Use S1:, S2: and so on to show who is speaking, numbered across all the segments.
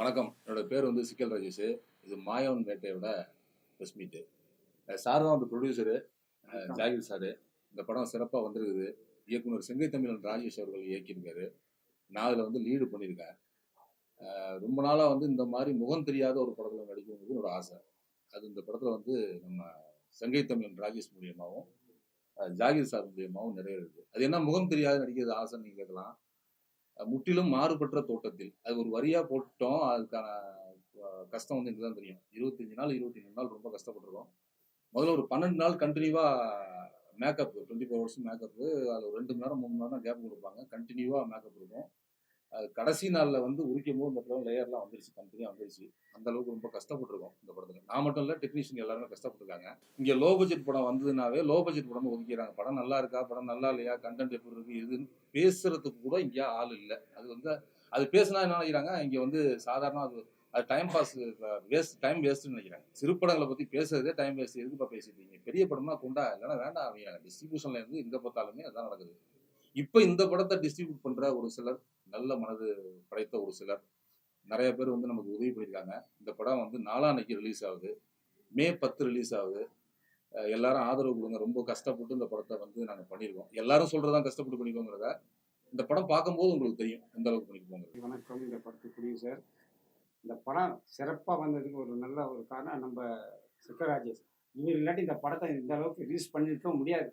S1: வணக்கம். என்னோட பேர் வந்து சிக்கல் ராஜேஷ். இது மாயவன் வேட்டையோட ப்ரெஸ் மீட்டு சார் தான் வந்து ப்ரொடியூசரு ஜாகிர் சாரு இந்த படம் சிறப்பாக வந்திருக்குது. இயக்குனர் செங்கை தமிழன் ராஜேஷ் அவர்கள் இயக்கியிருக்காரு. நான் அதில் வந்து லீடு பண்ணியிருக்கேன். ரொம்ப நாளாக வந்து இந்த மாதிரி முகம் தெரியாத ஒரு படத்தில் நடிக்கணுங்கிறது என்னோட ஆசை. அது இந்த படத்தில் வந்து நம்ம செங்கை தமிழன் ராஜேஷ் மூலியமாகவும் ஜாகிர் சார் மூலியமாகவும் நிறைவேறுது அது என்ன முகம் தெரியாத நடிக்கிறது ஆசைன்னு நீங்கள் கேட்கலாம். முற்றிலும் மாறுபட்ட தோட்டத்தில். அது ஒரு வரியா போட்டோம் அதுக்கான கஷ்டம் வந்து எனக்கு தான் தெரியும். இருபத்தஞ்சு நாள் இருபத்தி மூணு நாள் ரொம்ப கஷ்டப்பட்டுருக்கோம். முதல்ல ஒரு பன்னெண்டு நாள் கண்டினியூவா makeup twenty four hours makeup அது ஒரு ரெண்டு மணி நேரம் மூணு மணி நேரம் கேப் கொடுப்பாங்க. கண்டினியூவா மேக்கப் இருக்கும். கடைசி நாளில் வந்து உரிக்கும் போது இந்த படம் லேயர்லாம் வந்துருச்சு கம்பெனியாக வந்துருச்சு. அந்த அளவுக்கு ரொம்ப கஷ்டப்பட்டிருக்கோம் இந்த படத்தில். நான் மட்டும் இல்லை டெக்னீஷியன் எல்லாருமே கஷ்டப்பட்டுருக்காங்க. இங்கே லோ பட்ஜெட் படம் வந்ததுனாவே லோ பட்ஜெட் படம் ஒதுக்கிறாங்க படம் நல்லா இருக்கா படம் நல்லா இல்லையா கண்டென்ட் எப்படி இருக்கு இதுன்னு பேசுறதுக்கு கூட இங்கே ஆள் இல்லை. அது வந்து அது பேசினா என்ன நினைக்கிறாங்க இங்கே வந்து சாதாரண அது அது டைம் பாஸ் வேஸ்ட் டைம் வேஸ்ட்னு நினைக்கிறாங்க. சிறு படங்களை பற்றி பேசுறதே டைம் வேஸ்ட் எதுக்குப்பா பேசிட்டீங்க பெரிய படம்னா கொண்டா இல்லைன்னா வேண்டாம் அவங்க டிஸ்ட்ரிபியூஷன்ல இருந்து எங்கே பார்த்தாலுமே அதான் நடக்குது. இப்போ இந்த படத்தை டிஸ்ட்ரிபியூட் பண்ணுற ஒரு சிலர் நல்ல மனது படைத்த ஒரு சிலர். நிறைய பேர் வந்து நமக்கு உதவி பண்ணியிருக்காங்க. இந்த படம் வந்து நாலாம் அன்னைக்கு ரிலீஸ் ஆகுது. மே பத்து ரிலீஸ் ஆகுது. எல்லாரும் ஆதரவு கொடுங்க. ரொம்ப கஷ்டப்பட்டு இந்த படத்தை வந்து நாங்கள் பண்ணியிருக்கோம். எல்லாரும் சொல்றதான் கஷ்டப்பட்டு பண்ணிக்கோங்கிறத. இந்த படம் பார்க்கும்போது உங்களுக்கு தெரியும். எந்த அளவுக்கு பண்ணிக்கோங்க
S2: வணக்கம். இந்த படத்துக்கு சார் இந்த படம் சிறப்பாக வந்ததுக்கு ஒரு நல்ல ஒரு காரணம் நம்ம சித்தராஜேஷ் இவர் இல்லாட்டி இந்த படத்தை இந்த அளவுக்கு ரிலீஸ் பண்ணியிருக்க முடியாது.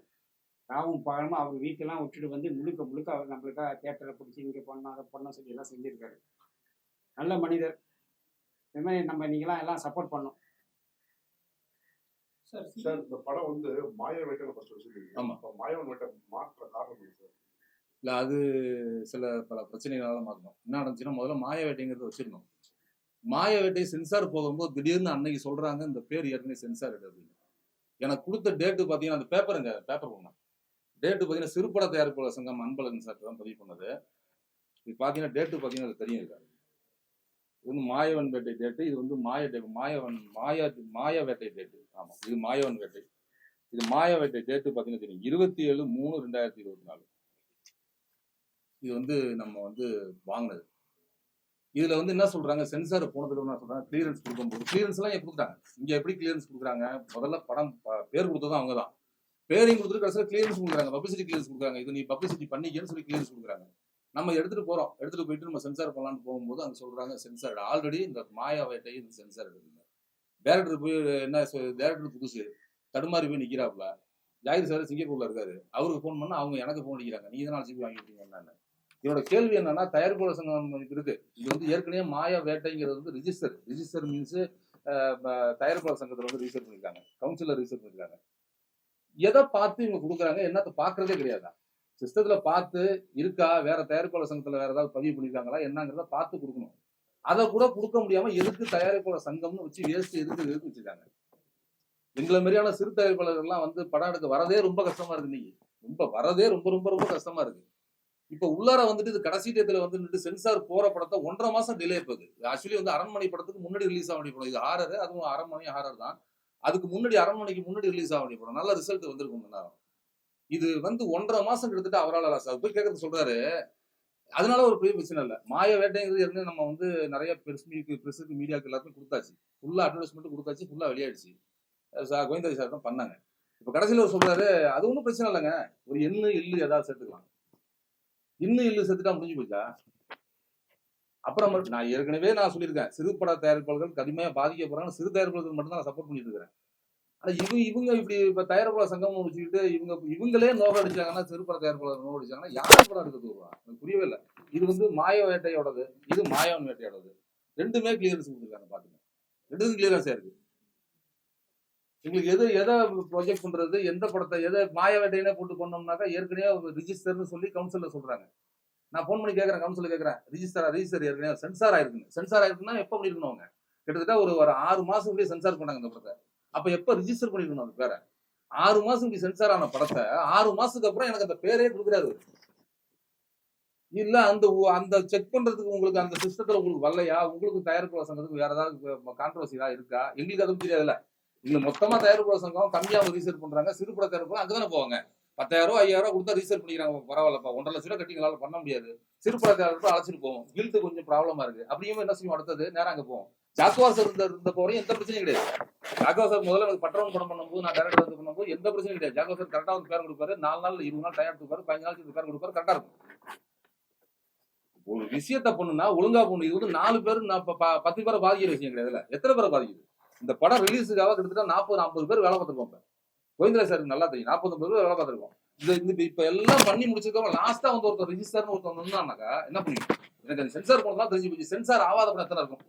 S2: ராவும் பகலமாக அவர் வீட்டெல்லாம் விட்டுட்டு வந்து முழுக்க முழுக்க அவர் நம்மளுக்காக தேட்டரில் பிடிச்சி இங்கே பண்ணோம் அதை பண்ணோம் சொல்லி எல்லாம் செஞ்சுருக்காரு. நல்ல மனிதர். இது மாதிரி நம்ம நீங்களாம் எல்லாம் சப்போர்ட் பண்ணோம்
S3: சார் சார் இந்த படம் வந்து மாய வேட்டையில ஃபர்ஸ்ட் வச்சிருக்கீங்க.
S1: ஆமா.
S3: அப்ப மாயவன் வேட்டை மாற்ற காரணம் சார்
S1: இல்லை அது சில பல பிரச்சனைகளால மாற்றணும் என்ன நடந்துச்சுன்னா முதல்ல மாய வேட்டைங்கிறத வச்சிருந்தோம் மாய வேட்டை சென்சார் போகும்போது திடீர்னு அன்னைக்கு சொல்றாங்க இந்த பேர் ஏற்கனவே சென்சார் எடு அப்படின்னு. எனக்கு கொடுத்த டேட்டு பார்த்தீங்கன்னா அந்த பேப்பருங்க பேப்பர் பண்ணேன் டேட்டு பார்த்தீங்கன்னா சிறுபட தயாரிப்பாளர் சங்கம் அன்பழகன் சார் தான் பதிவு பண்ணது. இது பார்த்தீங்கன்னா டேட்டு பார்த்தீங்கன்னா அது தெரியும் இருக்காது இது வந்து மாயவன் வேட்டை டேட்டு இது வந்து மாய டே- மாயவன் மாயா மாய வேட்டை டேட்டு ஆமாம் இது மாயவன் வேட்டை. இது மாய வேட்டை டேட்டு பார்த்தீங்கன்னா தெரியும். இருபத்தி ஏழு மூணு ரெண்டாயிரத்தி இருபத்தி நாலு. இது வந்து நம்ம வந்து வாங்கினது. இதில் வந்து என்ன சொல்றாங்க? சென்சார் போனதுக்கு என்ன சொல்கிறாங்க கிளியரன்ஸ் கொடுக்கும்போது கிளியரன்ஸ்லாம் எப்படி கொடுக்குறாங்க இங்கே எப்படி கிளியரன்ஸ் கொடுக்குறாங்க? முதல்ல படம் பேர் கொடுத்ததும் அவங்க தான். பேரையும் கொடுத்துட்டு கடைசியில் கிளியரன்ஸ் கொடுக்குறாங்க. பப்ளிசிட்டி கிளியரன்ஸ் கொடுக்குறாங்க. இது நீ பப்ளிசிட்டி பண்ணிக்கன்னு சொல்லி கிளியரன்ஸ் கொடுக்குறாங்க. நம்ம எடுத்துட்டு போறோம். எடுத்துட்டு போயிட்டு நம்ம சென்சார் பண்ணலான்னு போகும்போது அங்கே சொல்றாங்க சென்சார் ஆல்ரெடி இந்த மாயா வேட்டை இந்த சென்சார் எடுக்குங்க டேரக்டர் போய் என்ன டேரக்டர் புதுசு. தடுமாறி போய் நிற்கிறாப்புல ஜாகிர் சார் சிங்கப்பூர்ல இருக்காரு. அவருக்கு ஃபோன் பண்ணா அவங்க எனக்கு ஃபோன் அடிக்கிறாங்க. நீ தான் ஜிபி வாங்கிட்டீங்க என்னன்னு. இதோட கேள்வி என்னன்னா தயாரிப்பாளர் சங்கம் இருக்கு. இது வந்து ஏற்கனவே மாயா வேட்டைங்கிறது வந்து ரிஜிஸ்டர் ரிஜிஸ்டர் மீன்ஸ் தயாரிப்பாளர் சங்கத்தில் வந்து ரிஜிஸ்டர் பண்ணிருக்காங்க. கவுன்சிலர் ரிஜிஸ்டர் பண்ணியிருக்காங்க எதை பார்த்து இவங்க கொடுக்குறாங்க என்னத்தை பார்க்கறதே கிடையாதா? சிஸ்டத்துல பார்த்து இருக்கா வேற தயாரிப்பாளர் சங்கத்துல வேற ஏதாவது பதிவு பண்ணிருக்காங்களா என்னங்கிறத பார்த்து கொடுக்கணும். அதை கூட கொடுக்க முடியாம எதுக்கு தயாரிப்பாளர் சங்கம்னு வச்சு வேஸ்ட் எதுக்கு எதுக்கு வச்சிருக்காங்க? எங்களை மாதிரியான சிறு தயாரிப்பாளர்கள்லாம் வந்து படம் எடுக்க வரதே ரொம்ப கஷ்டமா இருக்கு இன்னைக்கு. ரொம்ப வரதே ரொம்ப ரொம்ப ரொம்ப கஷ்டமா இருக்கு. இப்ப உள்ளார வந்துட்டு இது கடைசி டேத்துல வந்து நின்று சென்சார் போற படத்தை ஒன்றரை மாசம் டிலே போகுது. ஆக்சுவலி வந்து அரண்மனை படத்துக்கு முன்னாடி ரிலீஸ் ஆக வேண்டிய படம். இது ஹாரர் அதுவும் அரண்மனை ஹாரர் தான். அதுக்கு முன்னாடி அரண்மனைக்கு முன்னாடி ரிலீஸ் ஆகணும் படம். நல்ல ரிசல்ட் வந்திருக்கும் நேரம் இது வந்து ஒன்றரை மாசம் கிட்டத்தட்ட அவரால் லாஸ் ஆகுது. போய் கேட்கறது சொல்றாரு. அதனால ஒரு பெரிய பிரச்சனை இல்லை. மாய வேட்டைங்கிறது இருந்து நம்ம வந்து நிறைய பெருசு பெருசுக்கு மீடியாவுக்கு எல்லாருக்கும் கொடுத்தாச்சு. ஃபுல்லாக அட்வர்டைஸ்மெண்ட் கொடுத்தாச்சு. ஃபுல்லாக வெளியாயிடுச்சு. சார் கோவிந்தாஜி சார் தான் பண்ணாங்க. இப்போ கடைசியில் அவர் சொல்றாரு அது ஒன்றும் பிரச்சனை இல்லைங்க. ஒரு எண்ணு இல்லு ஏதாவது சேர்த்துக்கலாம். இன்னும் இல்லு சேர்த்துட்டா முடிஞ்சு போச்சா? அப்புறம் நான் ஏற்கனவே நான் சொல்லியிருக்கேன் சிறு பட தயாரிப்பாளர்கள் கடுமையாக பாதிக்கப்படுறாங்க சிறு தயாரிப்பாளர்கள் மட்டும் தான் நான் சப்போர்ட் பண்ணிட்டு இருக்கிறேன் ஆனா இவங்க இவங்க இப்படி இப்ப தயாரிப்பாளர் சங்கம் வச்சுக்கிட்டு இவங்க இவங்களே நோக அடிச்சாங்கன்னா சிறு பட தயாரிப்பாளர் நோக அடிச்சாங்கன்னா யார் படம் எடுக்கிறது எனக்கு புரியவே இல்லை. இது வந்து மாய வேட்டையோடது இது மாயவன் வேட்டையோடது. ரெண்டுமே கிளியரன்ஸ் கொடுத்துருக்காங்க பாத்துங்க ரெண்டுக்கும் கிளியரன்ஸாக இருக்கு. எங்களுக்கு எது எதை ப்ரொஜெக்ட் பண்றது எந்த படத்தை எதை மாய வேட்டையினே போட்டு பண்ணோம்னாக்கா ஏற்கனவே ரிஜிஸ்டர்னு சொல்லி கவுன்சிலில் சொல்றாங்க. நான் ஃபோன் பண்ணி கேட்குறேன் கவுன்சிலர் கேட்குறேன் ரிஜிஸ்டர் ரிஜிஸ்டர் ஏற்கனவே சென்சார் ஆயிருக்குங்க. சென்சார் ஆயிருக்குன்னா எப்போ பண்ணிருக்கணும் அவங்க கிட்டத்தட்ட ஒரு ஒரு ஆறு மாசம் இப்படியே சென்சார் பண்ணாங்க இந்த படத்தை. அப்ப எப்ப ரிஜிஸ்டர் பண்ணிருக்கணும் அந்த பேரை ஆறு மாசம் இப்படி சென்சார் ஆன படத்தை ஆறு மாசத்துக்கு அப்புறம் எனக்கு அந்த பேரே கொடுக்குறாரு இல்லை இல்ல அந்த அந்த செக் பண்றதுக்கு உங்களுக்கு அந்த சிஸ்டத்துல உங்களுக்கு வரலையா? உங்களுக்கு தயாரிப்பு சங்கத்துக்கு வேற ஏதாவது கான்ட்ரவர்சி ஏதாவது இருக்கா? எங்களுக்கு அதுவும் தெரியாதுல்ல. இல்ல மொத்தமா தயாரிப்பு சங்கம் கம்மியா ரிசர்ச் பண்றாங்க சிறுபட அங்கே தானே போவாங்க. பத்தாயிரம் ரூபா ஐயாயிரம் கொடுத்தா ரீசேல் பண்ணிக்கிறாங்க. பரவாயில்லப்பா ஒன்றரை லட்ச ரூபா கட்டி எங்களால் பண்ண முடியாது. சிறுபடத்தை அழைச்சிட்டு போவோம். கில்ட்டு கொஞ்சம் ப்ராப்ளமா இருக்கு. அப்படியும் என்ன செய்யும் அடுத்தது? நேரம் அங்கே போவோம். ஜாக்குவார் இருந்த இருந்த போறையும் எந்த பிரச்சனையும் கிடையாது. ஜாக்குவார் சார் முதல்ல எனக்கு பட்டரம் படம் பண்ணும்போது நான் டேரக்டர் வந்து பண்ணும்போது எந்த பிரச்சனையும் கிடையாது. ஜாக்குவார் சார் கரெக்டாக வந்து பேர் கொடுப்பாரு. நாலு நாள் இருபது நாள் டைம் எடுத்துப்பாரு. பதினஞ்சு நாள் பேர் கொடுப்பாரு. கரெக்டாக இருக்கும். ஒரு விஷயத்த பண்ணுனா ஒழுங்கா பண்ணு. இது வந்து நாலு பேர் நான் பத்து பேரை பாதிக்கிற விஷயம் கிடையாது எத்தனை பேரை பாதிக்குது? இந்த படம் ரிலீஸுக்காக கிட்டத்தட்ட நாற்பது ஐம்பது பேர் வேலை பார்த்துருப்பாங்க இப்ப சார் நல்லா தெரியும். நாற்பது பேர் வேலை பார்த்துருக்கோம். இந்த இப்ப எல்லாம் பண்ணி முடிச்சதுக்கப்புறம் லாஸ்டா வந்து ஒருத்தர் ரிஜிஸ்டர்னு ஒருத்தர் வந்தானாக்கா என்ன பண்ணுவீங்க எனக்கு அந்த சென்சார் போனதான் தெரிஞ்சு போச்சு. சென்சார் ஆகாத படம் எத்தனை இருக்கும்.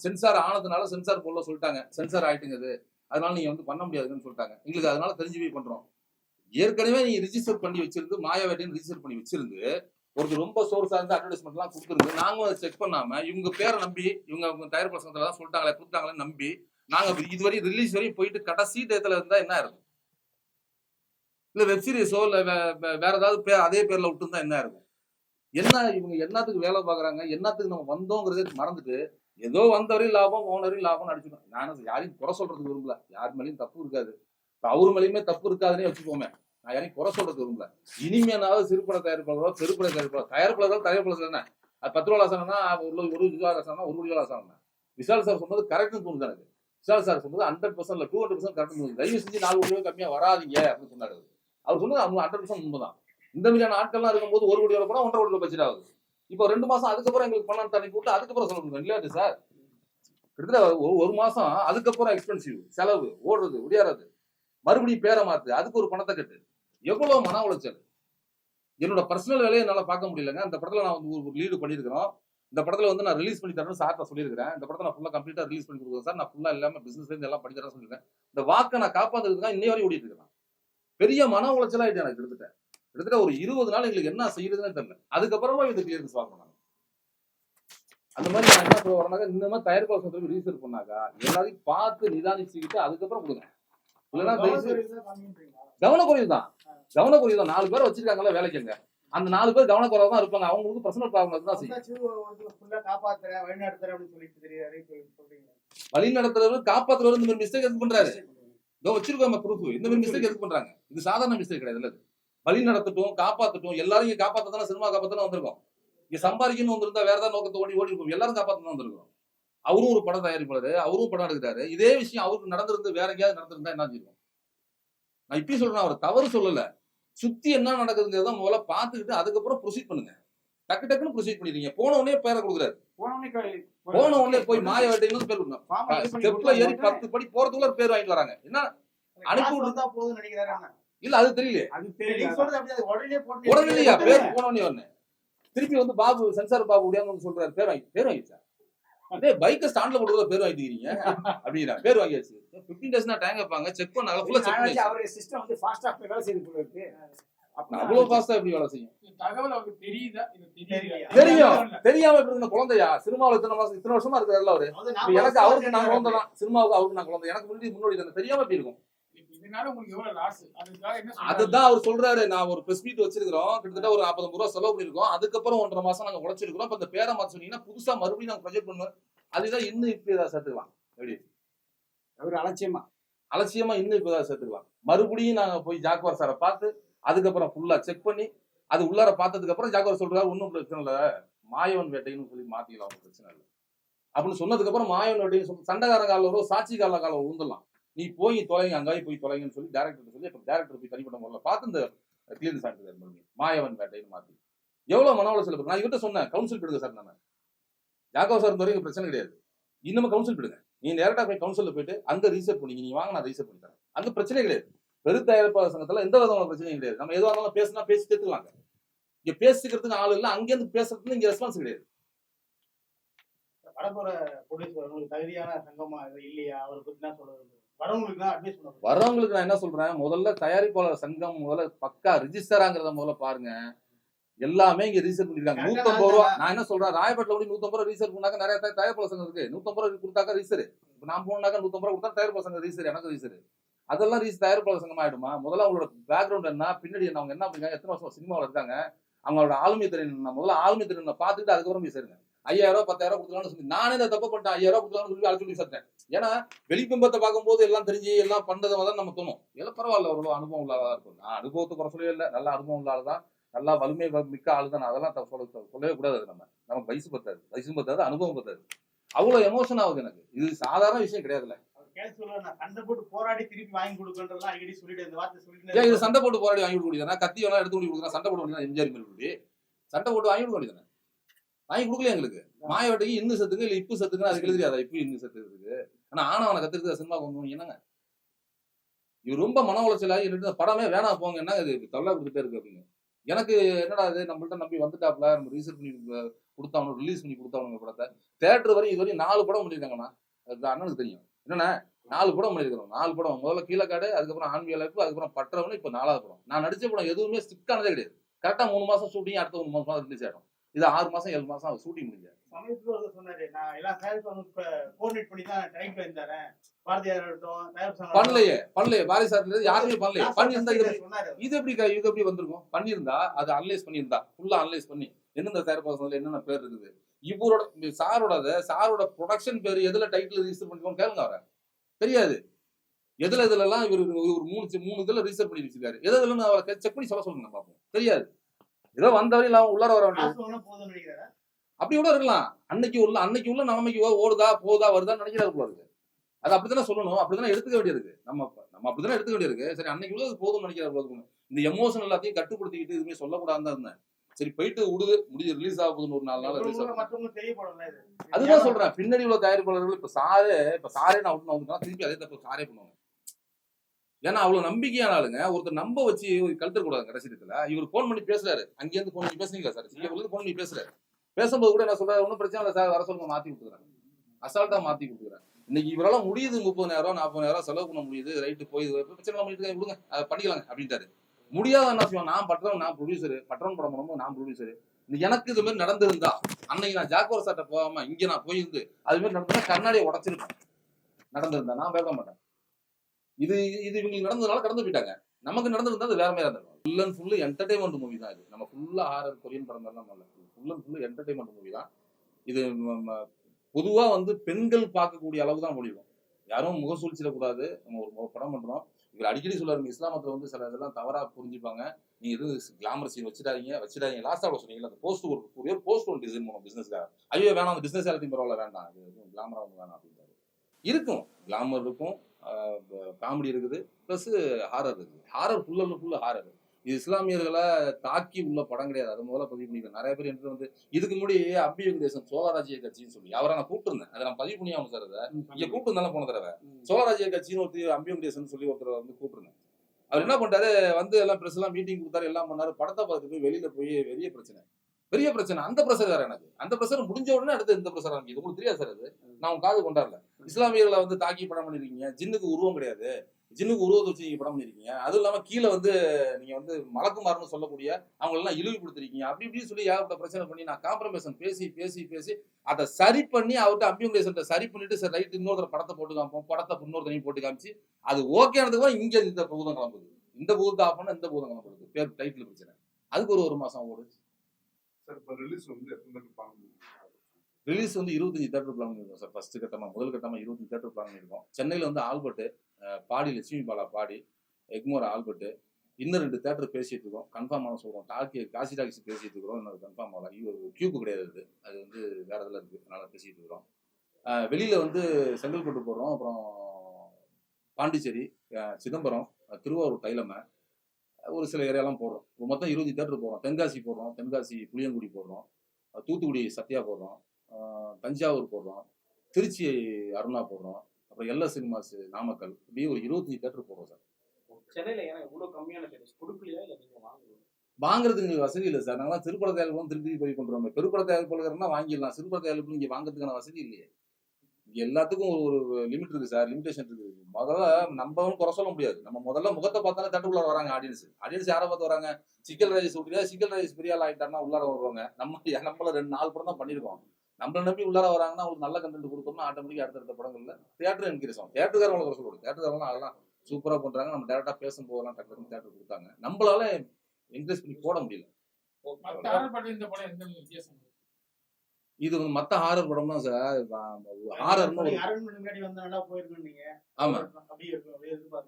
S1: சென்சார் ஆனதுனால சென்சார் போடல சொல்லிட்டாங்க. சென்சார் ஆயிட்டுங்க அது அதனால நீங்க வந்து பண்ண முடியாதுன்னு சொல்லிட்டாங்க. எங்களுக்கு அதனால தெரிஞ்சு போய் பண்றோம். ஏற்கனவே நீங்க ரிஜிஸ்டர் பண்ணி வச்சிருந்து மாயாவேட்டின்னு ரிஜிஸ்டர் பண்ணி வச்சிருந்து ஒருத்தர் ரொம்ப சோர்ஸா இருந்து அட்வர்டைஸ்மெண்ட்லாம் கொடுத்துருக்கு நாங்களும் அதை செக் பண்ணாம இவங்க பேரை நம்பி இவங்க அவங்க தயார் பசங்கத்துல தான் சொல்லிட்டாங்களே கொடுத்தாங்களே நம்பி நாங்க இதுவரை ரிலீஸ் வரையும் போயிட்டு கடைசி டயத்துல இருந்தா என்ன இருக்கும் இல்லை வெப் சீரிஸோ வே- வேற ஏதாவது பேர் அதே பேரில் விட்டுருந்தா என்ன இருக்கும்? என்ன இவங்க என்னத்துக்கு வேலை பார்க்குறாங்க? என்னத்துக்கு நம்ம வந்தோங்கிறதே மறந்துட்டு ஏதோ வந்தவரையும் லாபம் போனவரையும் லாபம் அடிச்சுக்கணும். நான் யாரையும் குறை சொல்றதுக்கு விரும்பல. யார் மேலேயும் தப்பு இருக்காது. அவர் மேலேயுமே தப்பு இருக்காதுன்னே வச்சுக்கோமே. நான் யாரையும் குறை சொல்றது விரும்பல. இனிமேனாவது சிறுபட தயாரிப்பாளரோ பெருப்பட தயாரிப்பாளர் தயாரிப்பாளர்கள் தயாரிப்பாளர் என்ன? அது பத்து ரூபா லாசனம்னா ஒரு ஒரு ரூபா ஒரு ரூபா லாசனம் விஷால் சார் சொன்னது கரெக்ட்னு தோணுது எனக்கு. விஷால் சார் சொன்னது hundred percent to hundred percent correct தோணுது. தயவு செஞ்சு நாலு ரூபாய் கம்மியா வராதிங்க அப்படின்னு சொன்னாரு அவர் சொன்னது அவங்க ஹண்ட்ரட் பர்சன்ட் உண்மைதான் இந்த மாதிரியான ஆட்கள்லாம் இருக்கும்போது ஒரு கோடி ரூபாய் ஒன்றரை கோடி பட்ஜெட் ஆகுது. இப்போ ரெண்டு மாசம் அதுக்கப்புறம் எங்களுக்கு பணம் தண்ணி போட்டு அதுக்கப்புறம் செலவு இல்லையா சார்? கிட்டத்தட்ட ஒரு ஒரு மாசம் அதுக்கப்புறம் எக்ஸ்பென்சிவ் செலவு ஓடுறது ஒடியாறது. மறுபடியும் பேரை மாத்து அதுக்கு ஒரு பணத்தை கட்டு. எவ்வளவு மன உளைச்சல். என்னோட பர்சனல் வேலையை என்னால பார்க்க முடியலங்க. அந்த படத்துல நான் வந்து ஒரு லீடு பண்ணியிருக்கிறோம். இந்த படத்துல வந்து நான் ரிலீஸ் பண்ணி தரேன்னு சார்ட்ட சொல்லியிருக்கிறேன். இந்த படத்தை நான் ஃபுல்லாக கம்ப்ளீட்டா ரிலீஸ் பண்ணி கொடுக்குறேன் சார். நான் ஃபுல்லா இல்லாம பிசினஸ்லேருந்து எல்லாம் பண்ணி தரேன் சொல்லியிருக்கேன். இந்த வாக்கை நான் காப்பாத்துறதுக்கு இன்னைய இன்னை ஓடிட்டு இருக்கிறேன். பெரிய மன உளைச்சலா ஆயிட்டு எனக்கு கிட்டத்தட்ட. கிட்டத்தட்ட ஒரு இருபது நாள் எங்களுக்கு என்ன செய்யறதுன்னு தெரியல. அதுக்கப்புறமா இந்த கிளியரன்ஸ் வாங்கணும் அந்த மாதிரி நான் என்ன சொல்ல வரேன்னாக்கா இந்த மாதிரி தயாரிப்பாளர் சொல்லி ரீசர்ச் பண்ணாக்கா எல்லாரையும் பார்த்து நிதானிச்சுக்கிட்டு அதுக்கப்புறம் கொடுங்க. இல்லைன்னா கவனக்குறைவு தான். கவனக்குறைவு தான். நாலு பேர் வச்சிருக்காங்கல்ல வேலைக்குங்க. அந்த நாலு பேர் கவனக்குறைவு தான் இருப்பாங்க. அவங்களுக்கு பர்சனல் ப்ராப்ளம் தான் செய்யும்.
S4: காப்பாத்துறேன் வழி
S1: நடத்துறவர் காப்பாத்துறவர் இந்த மாதிரி மிஸ்டேக் பண்றாரு? இதோ வச்சிருக்கோம் ப்ரூஃப் இந்த மாதிரி மிஸ்டேக் எதுக்கு பண்றாங்க? இது சாதாரண மிஸ்டேக் கிடையாது இல்ல வழி நடத்தட்டும் காப்பாத்தட்டும் எல்லாரும் இங்க காப்பாத்தான சினிமா காப்பாத்தான வந்திருக்கோம். இங்க சம்பாதிக்கணும் வந்திருந்தா வேற ஏதாவது நோக்கத்தை ஓடி ஓடி இருக்கும். எல்லாரும் காப்பாத்தான வந்திருக்கோம் அவரும் ஒரு படம் தயாரிப்பாரு அவரும் படம் எடுக்கிறாரு. இதே விஷயம் அவருக்கு நடந்திருந்து வேற எங்கேயாவது நடந்திருந்தா என்ன செய்வோம் நான் இப்பயும் சொல்றேன் அவர் தவறு சொல்லல. சுத்தி என்ன நடக்குதுங்கிறத முதல்ல பாத்துக்கிட்டு அதுக்கப்புறம் ப்ரொசீட் பண்ணுங்க. டக்கு டக்குன்னு ப்ரொசீட் பண்ணிடுறீங்க. போன உடனே பேரை கொடுக்குறாரு. போன உடனே போய் மாய வேட்டைன்னு பேர் ஸ்டெப்ல ஏறி பத்து படி போறதுக்குள்ள பேர் வாங்கிட்டு வராங்க. என்ன? அனுப்பி
S4: காசு
S1: விடு-
S4: வந்தா போதும்னு நினைக்கிறாரு
S1: இல்ல அது தெரியல.
S4: உடனே
S1: உடனே இல்லையா? பேர் போன உடனே ஒண்ணு திருப்பி வந்து பாபு சென்சார் பாபு வந்து சொல்றாரு. பேர் வாங்கி பேர் வாங்கிச்சா அதே பைக்கை ஸ்டாண்ட்ல போட்டு பேர் வாங்கிக்கிறீங்க. அப்படிங்கிறா பேர் வாங்கியாச்சு. பிப்டீன் டேஸ் டேங்க் வைப்பாங்க செக் பண்ணாங்க. ஃபுல்லா செக் பண்ணி
S2: அவருடைய சிஸ்டம் வந்து ஃபாஸ்டா வேலை செய்து போல இருக்கு
S1: அவ்வளவு ஃபாஸ்டா எப்படி வேலை செய்யும்?
S5: தகவல் அவருக்கு தெரியுதா? இது தெரியலையா?
S1: தெரியும். தெரியாம. இருந்த குழந்தையா? சினிமாவில் இத்தனை மாசம் இத்தனை வருஷமா இருக்காருல்ல அவரு எனக்கு அவருக்கு நான் குழந்தை தான் சினிமாவுக்கு அவருக்கு நான் குழந்தை. எனக்கு முன்னாடி முன்னாடி தானே. தெரியாம எப்படி இருக்கும்?
S5: இப்ப இதனால உங்களுக்கு எவ்வளவு லாஸ் அதுக்காக என்ன சொல்றாரு?
S1: அதுதான் அவர் சொல்றாரு. நான் ஒரு பிரஸ் மீட் வச்சிருக்கிறோம். கிட்டத்தட்ட ஒரு நாற்பது ரூபா செலவு பண்ணிருக்கோம் அதுக்கப்புறம் ஒன்றரை மாசம் நாங்க உழைச்சிருக்கிறோம். இப்ப இந்த பேரை மாத்த சொன்னீங்கன்னா புதுசா மறுபடியும் நாங்க ப்ரொஜெக்ட் பண்ணுவோம் அதுதான் இன்னும் இப்ப ஏதாவது சேர்த்துக்கலாம். எப்படி?
S2: அவர் அலட்சியமா.
S1: அலட்சியமா இன்னும் இப்ப ஏதாவது சேர்த்துக்கலாம். மறுபடியும் நாங்க போய் ஜாக்வார் சாரை பார்த்து அதுக்கப்புறம் ஃபுல்லா செக் பண்ணி அது உள்ளார பார்த்ததுக்கு அப்புறம் ஜாக்வார் சொல்றாரு ஒன்றும் பிரச்சனை இல்லை. மாயவன் வேட்டைன்னு சொல்லி மாத்திக்கலாம் ஒன்றும் பிரச்சனை இல்லை. அப்படின்னு சொன்னதுக்கு அப்புறம் மாயவன் வேட்டைன்னு சொல்லி சண்டைக்கார கால வரும் சாட்சி கால காலம் விழுந்துடலாம் நீ போய் தொலைங்க அங்காயே போய் தொலைங்கன்னு சொல்லி டேரக்டர் சொல்லி இப்போ டேரக்டர் போய் தனிப்பட்ட முறையில் பார்த்து இந்த தீர்ந்து ஆகிட்டு மறுபடியும் மாயவன் வேட்டைன்னு மாத்தி. எவ்வளவு மன உளைச்சல் நான் இவர்கிட்ட சொன்னேன் கவுன்சில் பிடுங்க சார் நான். ஜாக்கோ சார் வரைக்கும் பிரச்சனை கிடையாது. இன்னமும் கவுன்சில் பிடுங்க நீ டேரக்டா போய் கவுன்சிலில் போயிட்டு அங்கே ரீசெட் பண்ணி நீ வாங்க நான் ரீசெட் பண்ணி தரேன். அங்கே பிரச்சனை கிடையாது. பெருத்தயாரிப்பாளர் சங்கத்துல எந்த விதமான பிரச்சனையும் கிடையாது. நம்ம எதுவாக இருந்தாலும் பேசினா பேசி தேத்துக்கலாங்க இங்க பேசிக்கிறதுக்கு ஆள் இல்லை அங்கேருந்து பேசுறதுக்கு இங்க ரெஸ்பான்ஸ் கிடையாது.
S4: வரப்போற தகுதியான சங்கமா இல்லையா? அவரை பத்தி என்ன சொல்றது? வரவங்களுக்கு
S1: நான் என்ன சொல்றேன்? முதல்ல தயாரிப்பாளர் சங்கம் முதல்ல பக்கா ரிஜிஸ்டராங்கிறத முதல்ல பாருங்க. எல்லாமே இங்க ரீசெட் பண்ணிருக்காங்க. நூத்தம்பது ரூபா
S4: நான்
S1: என்ன சொல்றேன்? ராயப்பேட்டில் கூட நூத்தம்பது ரூபா ரீசெட் பண்ணாக்க நிறைய தயா- தயாரிப்பாளர் சங்கம் இருக்கு. நூத்தம்பது ரூபா கொடுத்தாக்கா ரீசர் இப்போ நான் போனாக்கா நூத்தம்பது ரூபா கொடுத்தா தயாரிப்பாளர் சங்கம் ரீசர் எனக்கு ரீசர் அதெல்லாம் ரீச் தயாரிப்பாளர் சங்கம் ஆயிடுமா? முதல்ல அவங்களோட பேக்ரவுண்ட் என்ன? பின்னாடி என்ன? அவங்க என்ன பண்ணுறாங்க எத்தனை வருஷம் சினிமாவில் இருக்காங்க? அவங்களோட ஆளுமை திறன் என்ன? முதல்ல ஆளுமை திறனை பார்த்துட்டு அதுக்கப்புறம் போய் சேருங்க. ஐயாயிரம் ரூபாய் பத்தாயிரம் கொடுக்கலாம்னு சொல்லி நானே இந்த தப்பு பண்ணிட்டேன். ஐயாயிரம் ரூபாய் சொல்லி அழைச்சு சொல்லி சத்தேன் ஏன்னா வெளிப்பிம்பத்தை பார்க்கும்போது எல்லாம் தெரிஞ்சு எல்லாம் பண்ணதை தான் நம்ம தோணும். எல்லாம் பரவாயில்ல ஒரு அனுபவம் உள்ளதாக இருக்கும். நான் அனுபவத்தை குறை சொல்லவே இல்லை. நல்ல அனுபவம் உள்ள தான் நல்லா வலிமை மிக்க ஆள் தான் அதெல்லாம் சொல்ல சொல்லவே கூடாது நம்ம. நமக்கு வயசு பத்தாது. வயசு பத்தாது அனுபவம் பத்தாது. அவ்வளோ எமோஷன் ஆகுது எனக்கு. இது சாதாரண விஷயம் கிடையாதுல்ல.
S4: போட்டு
S1: இது சண்டை போட்டு போராடி வாங்கி கொடுக்க கத்தி எல்லாம் எடுத்து கொடுக்குறா சண்டை போட முடியாது எம்ஜிஆர் மேல் சண்டை போட்டு வாங்கி கொடுக்க முடியுதுண்ணே வாங்கி கொடுக்கல எங்களுக்கு? மாயவட்டைக்கு இன்னும் சத்துக்கு இல்ல இப்பு சத்துக்கு அதுக்கு தெரியாதா இப்போ இன்னும் சத்து இருக்கு ஆனா ஆனவனை கத்துருக்கு சினிமா கொண்டு என்னங்க? இவர் ரொம்ப மன உளைச்சலாகி என்னட்டு இந்த படமே வேணாம் போங்க. என்ன இது? தொல்லை கொடுத்துட்டே இருக்கு அப்படின்னு. எனக்கு என்னடா இது? நம்மள்ட்ட நம்பி வந்துட்டாப்ல நம்ம ரீசர்ச் பண்ணி அஹ், கொடுத்தாவணும் ரிலீஸ் பண்ணி கொடுத்தாவணுங்க படத்தை. தேட்டர் வரையும் இது வரையும் நாலு படம் பண்ணியிருக்காங்கண்ணா. அது அண்ணனுக்கு தெரியும். என்னண்ணே நாலு படம் பண்ணியிருக்கிறோம் நாலு படம். முதல்ல கீழக்காடு அதுக்கப்புறம் ஆன்மீக லைஃப் அதுக்கப்புறம் பற்றவனு இப்போ நாலாவது படம். நான் நடிச்ச படம் எதுவுமே ஸ்டிக்கானதே கிடையாது. கரெக்டாக மூணு மாசம் ஷூட்டிங் அடுத்த மூணு மாசம் ரிலீஸ் ஆகிடும் இது ஆறு மாசம் ஏழு மாசம் ஷூட்டிங் முடிஞ்சு.
S4: சமயத்துல ஒருத்தர் சொன்னாரு நான் எல்லாம் சாருக்கு வந்து கோஆர்டினேட் பண்ணி தான் டைம் பண்ணித்தரேன் பாரதியார் இருக்கட்டும் தயார் சங்கம்
S1: பண்ணலையே பண்ணலையே. பாரி சார் யாருமே பண்ணலையே. பண்ணியிருந்தா இது எப்படி இது எப்படி வந்திருக்கும்? பண்ணியிருந்தா அது அனலைஸ் பண்ணியிருந்தா. ஃபுல்லா அனலைஸ் பண்ணி. எந்தெந்த தயாரிப்பாளர்கள் என்னென்ன பேர் இருக்குது? இவரோட சாரோட சாரோட ப்ரொடக்ஷன் பேர் எதுல டைட்டில் ரிஜிஸ்டர் பண்ணிக்கோன்னு கேளுங்க அவரை. தெரியாது. எதுல இதுல எல்லாம் இவர் ஒரு மூணு மூணு இதுல ரிஜிஸ்டர் பண்ணி வச்சிருக்காரு. எது இதுல அவரை செக் பண்ணி சொல்ல சொல்லுங்க பார்ப்போம் தெரியாது. ஏதோ வந்தவரையும் இல்லாம உள்ளார வர வேண்டியது.
S4: காசு வேணா போதும்னு நினைக்கிறேன்.
S1: அப்படி கூட இருக்கலாம். அன்னைக்கு உள்ள அன்னைக்கு உள்ள நிலைமைக்கு ஓடுதா போதா வருதான்னு நினைக்கிறாரு போல இருக்கு. அது அப்படித்தானே சொல்லணும் அப்படித்தானே எடுத்துக்க வேண்டியிருக்கு நம்ம நம்ம அப்படித்தானே எடுத்துக்க வேண்டியிருக்கு சரி அன்னைக்கு உள்ளது போதும்னு நினைக்கிறாரு இருக்கு. இந்த எமோஷன் எல்லாத்தையும் கட்டுப்படுத்திக்கிட்டு எதுவுமே சொல்லக்கூடாதுன்னு தான் இருந்தேன். சரி போயிட்டு விடுது முடிஞ்சு ரிலீஸ் ஆக போகுதுன்னு ஒரு நாலு நாள் ரிலீஸ் ஆகும் அதுதான் சொல்றேன் பின்னாடி உள்ள தயாரிப்பாளர்கள் இப்ப சாரே இப்ப சாரே நான் வந்துட்டா திருப்பி அதே தப்பு சாரே பண்ணுவாங்க. ஏன்னா அவ்வளவு நம்பிக்கையான ஆளுங்க ஒருத்தர் நம்ப வச்சு கழுத்தர கூடாது கடைசி இடத்துல இவர் ஃபோன் பண்ணி பேசுறாரு. அங்கேருந்து ஃபோன் பண்ணி பேசுனீங்களா சார்? சிங்கப்பூர்ல ஃபோன் பண்ணி பேசுறாரு. பேசும்போது கூட என்ன சொல்றாரு? ஒன்றும் பிரச்சனை இல்லை சார் வர சொல்லுங்க மாத்தி கொடுத்துறாங்க அசால்ட்டா மாத்தி கொடுத்துறாங்க இன்னைக்கு இவரால முடியுது முப்பதாயிரம் நாற்பதாயிரம் செலவு பண்ண முடியுது. ரைட்டு போய் பிரச்சனை பண்ணிட்டு விடுங்க அதை பண்ணிக்கலாங்க அப்படின்ட்டாரு. முடியாத என்ன செய்வோம் நான் பட்றவன் நான் ப்ரொடியூசர் பட்றவன் படம் பண்ணும்போது நான் ப்ரொடியூசர் எனக்கு இது மாதிரி நடந்திருந்தா அன்னைக்கு நான் ஜாக்கோர் சட்டை போகாம இங்க நான் போயிருந்து அது மாதிரி நடந்தா கண்ணாடியை உடச்சிருப்பேன். நடந்திருந்தா நான் பேச மாட்டேன். இது இது இவங்களுக்கு நடந்ததுனால கடந்து போயிட்டாங்க. நமக்கு நடந்திருந்தா அது வேற மாதிரி இருந்திருக்கும் full and full entertainment movie தான் இது. நம்ம ஃபுல்லா ஹாரர் கொரியன் படம் மாதிரிலாம் இல்லை full and full entertainment movie தான். இது பொதுவாக வந்து பெண்கள் பார்க்கக்கூடிய அளவு தான் முடியும் யாரும் முகசூழ்ச்சிடக்கூடாது நம்ம ஒரு ஒரு படம் பண்றோம். இவர் அடிக்கடி சொல்லுவாரு இஸ்லாமத்தில் வந்து சில இதெல்லாம் தவறாக புரிஞ்சுப்பாங்க. நீங்க எதுவும் கிளாமர் சீன் வச்சிடாதீங்க வச்சிடாதீங்க. லாஸ்ட்டாக சொன்னீங்கல்ல அந்த போஸ்ட் ஒரு ஒரே போஸ்ட் ஒன் டிசைன் பண்ணும் பிசினஸ்க்காக ஐயோ வேணாம் அந்த பிசினஸ் எல்லாத்தையும் பரவாயில்ல வேண்டாம் அது எதுவும் வேணாம் அப்படின்றாரு. இருக்கும். கிளாமர் இருக்கும் காமெடி இருக்குது ப்ளஸ் ஹாரர் இருக்குது. Horror full and full horror இது இஸ்லாமியர்களை தாக்கி உள்ள படம் கிடையாது. அது முதல்ல பதிவு பண்ணிக்கிறேன் நிறைய பேர் என்று வந்து இதுக்கு முன்னாடி அம்பி வெங்கடேசன் சோழராஜ்ய கட்சின்னு சொல்லி அவரை நான் கூப்பிட்டுருந்தேன். அதை நான் பதிவு பண்ணி ஆகணும் சார் அதை இங்க கூப்பிட்டு இருந்தாலும் போன தடவை. சோழராஜ்ய கட்சின்னு ஒருத்தர் அம்பி வெங்கடேசன் சொல்லி ஒருத்தர் வந்து கூப்பிட்டுருந்தேன். அவர் என்ன பண்ணிட்டாரு? வந்து எல்லாம் பிரஸ் எல்லாம் மீட்டிங் கொடுத்தாரு எல்லாம் பண்ணாரு. படத்தை பார்த்துட்டு போய் வெளியில போய் பெரிய பிரச்சனை. பெரிய பிரச்சனை. அந்த பிரஷர் வேற எனக்கு. அந்த பிரஷர் முடிஞ்ச உடனே அடுத்து இந்த பிரஷர் ஆரம்பிக்குது. உங்களுக்கு தெரியாது சார் அது நான் உங்க காது கொண்டாடல. இஸ்லாமியர்களை வந்து தாக்கி படம் பண்ணிருக்கீங்க. ஜின்னுக்கு உருவம் கிடையாது. ஜின்னுக்கு உருவத்தை வச்சு நீங்க படம் பண்ணிருக்கீங்க. அதுவும் இல்லாம கீழே வந்து நீங்க வந்து மலக்குமார்னு சொல்லக்கூடிய அவங்க எல்லாம் இழிவு கொடுத்துருக்கீங்க. அப்படி இப்படின்னு சொல்லி ஏகப்பட்ட பிரச்சனை பண்ணி நான் காம்ப்ரமைசன் பேசி பேசி பேசி அதை சரி பண்ணி அவர்கிட்ட அம்பியங்குலேசன் சரி பண்ணிட்டு சரி ரைட் இன்னொருத்தர் படத்தை போட்டு காமிப்போம். படத்தை இன்னொருத்தனையும் போட்டு காமிச்சு அது ஓகே ஆனதுக்கு இங்க இந்த பூதம் கிளம்புது. இந்த பூதத்தை ஆஃப் பண்ண இந்த பூதம் கிளம்புது. பேர் டைட்டில் பிரச்சனை. அதுக்கு ஒரு ஒரு மாசம் ஓடுது.
S3: சார் இப்போ ரிலீஸ் வந்து
S1: ரிலீஸ் வந்து இருபத்தஞ்சு தேட்டர் பிளான் பண்ணிருக்கோம் சார். ஃபர்ஸ்ட் கட்டமா முதல் கட்டமா இருபத்தஞ்சு தேட்டர் பிளான் பண்ணிருக்கோம். சென்னையில வந்து ஆல்பர்ட் அஹ், பாடி லட்சுமி பாலா பாடி எக்மோர் ஆல்பர்ட்டு இன்னும் ரெண்டு தேட்டர் பேசிட்டு இருக்கோம். கன்ஃபார்ம் ஆன சொல்கிறோம் டாக்கி காசி டாக்ஸி பேசிட்டு இருக்கிறோம். இன்னொரு கன்ஃபார்ம் ஆகலாம் இது கியூக்கு கிடையாது அது. அது வந்து வேற இதில் இருக்குது அதனால பேசிட்டு இருக்கிறோம். வெளியில் வந்து செங்கல்பட்டு போடுறோம் அப்புறம் பாண்டிச்சேரி சிதம்பரம் திருவாரூர் தைலமை ஒரு சில ஏரியாலாம் போடுறோம் இப்போ மொத்தம் இருபது தேட்டர் போடுறோம் தென்காசி போடுறோம் தென்காசி புளியங்குடி போடுறோம் தூத்துக்குடி சத்யா போடுறோம் தஞ்சாவூர் போடுறோம் திருச்சி அருணா போடுறோம் அப்புறம் எல்ல சினிமாஸ் நாமக்கல். இப்படி ஒரு இருபத்தஞ்சு தேட்டர் போடுறோம் சார்.
S6: சென்னையில ஏன்னா இவ்வளவு கம்மியான தேட்டர்ஸ் கொடுக்கலையா இல்ல நீங்க வாங்குறீங்க
S1: வாங்குறதுக்கு எங்களுக்கு வசதி இல்லை சார். நாங்களாம் திருப்பட தயாரிப்பு திருப்பி போய் பண்றோம் பெருப்பட தயாரிப்பாளர்னா வாங்கிடலாம். சிறுபட தயாரிப்பு இங்கே வாங்குறதுக்கான வசதி இல்லையே. எல்லாத்துக்கும் ஒரு ஒரு லிமிட் இருக்கு சார். லிமிடேஷன் இருக்கு. முதல்ல நம்மவும் குறை சொல்ல முடியாது. நம்ம முதல்ல முகத்தை பார்த்தாலே தட்டுக்குள்ள வராங்க ஆடியன்ஸ் ஆடியன்ஸ் யாரை பார்த்து வராங்க? சிக்கல் ரைஸ் விட்டுறியா சிக்கல் ரைஸ் பெரிய ஆள் ஆயிட்டாருன்னா உள்ளார வருவாங்க. நம்ம நம்மள ரெண்டு நாலு படம் தான் பண்ணியிருக்கோம். நம்மளை நம்பி உள்ளார வராங்கன்னா அவங்களுக்கு நல்ல கண்டென்ட் கொடுத்தோம்னா ஆட்டோமேட்டிக் அடுத்தடுத்த படங்கள்ல தேட்டர் இன்க்ரீஸ் ஆகும் தேட்டருக்காரங்களை குறை சொல்லுவோம் தேட்டருக்காரங்க அதெல்லாம் சூப்பராக பண்றாங்க. நம்ம டேரெக்டாக பேசும் போதெல்லாம் டக்கு தேட்டர் கொடுத்தாங்க. நம்மளால இன்க்ரீஸ் பண்ணி போட முடியல.
S5: இந்த படம் எந்த வித்தியாசம்?
S1: இது வந்து மத்த ஹாரர் படம்னா சார் ஹாரர்னு ஒரு
S4: அரண்மனை முன்னாடி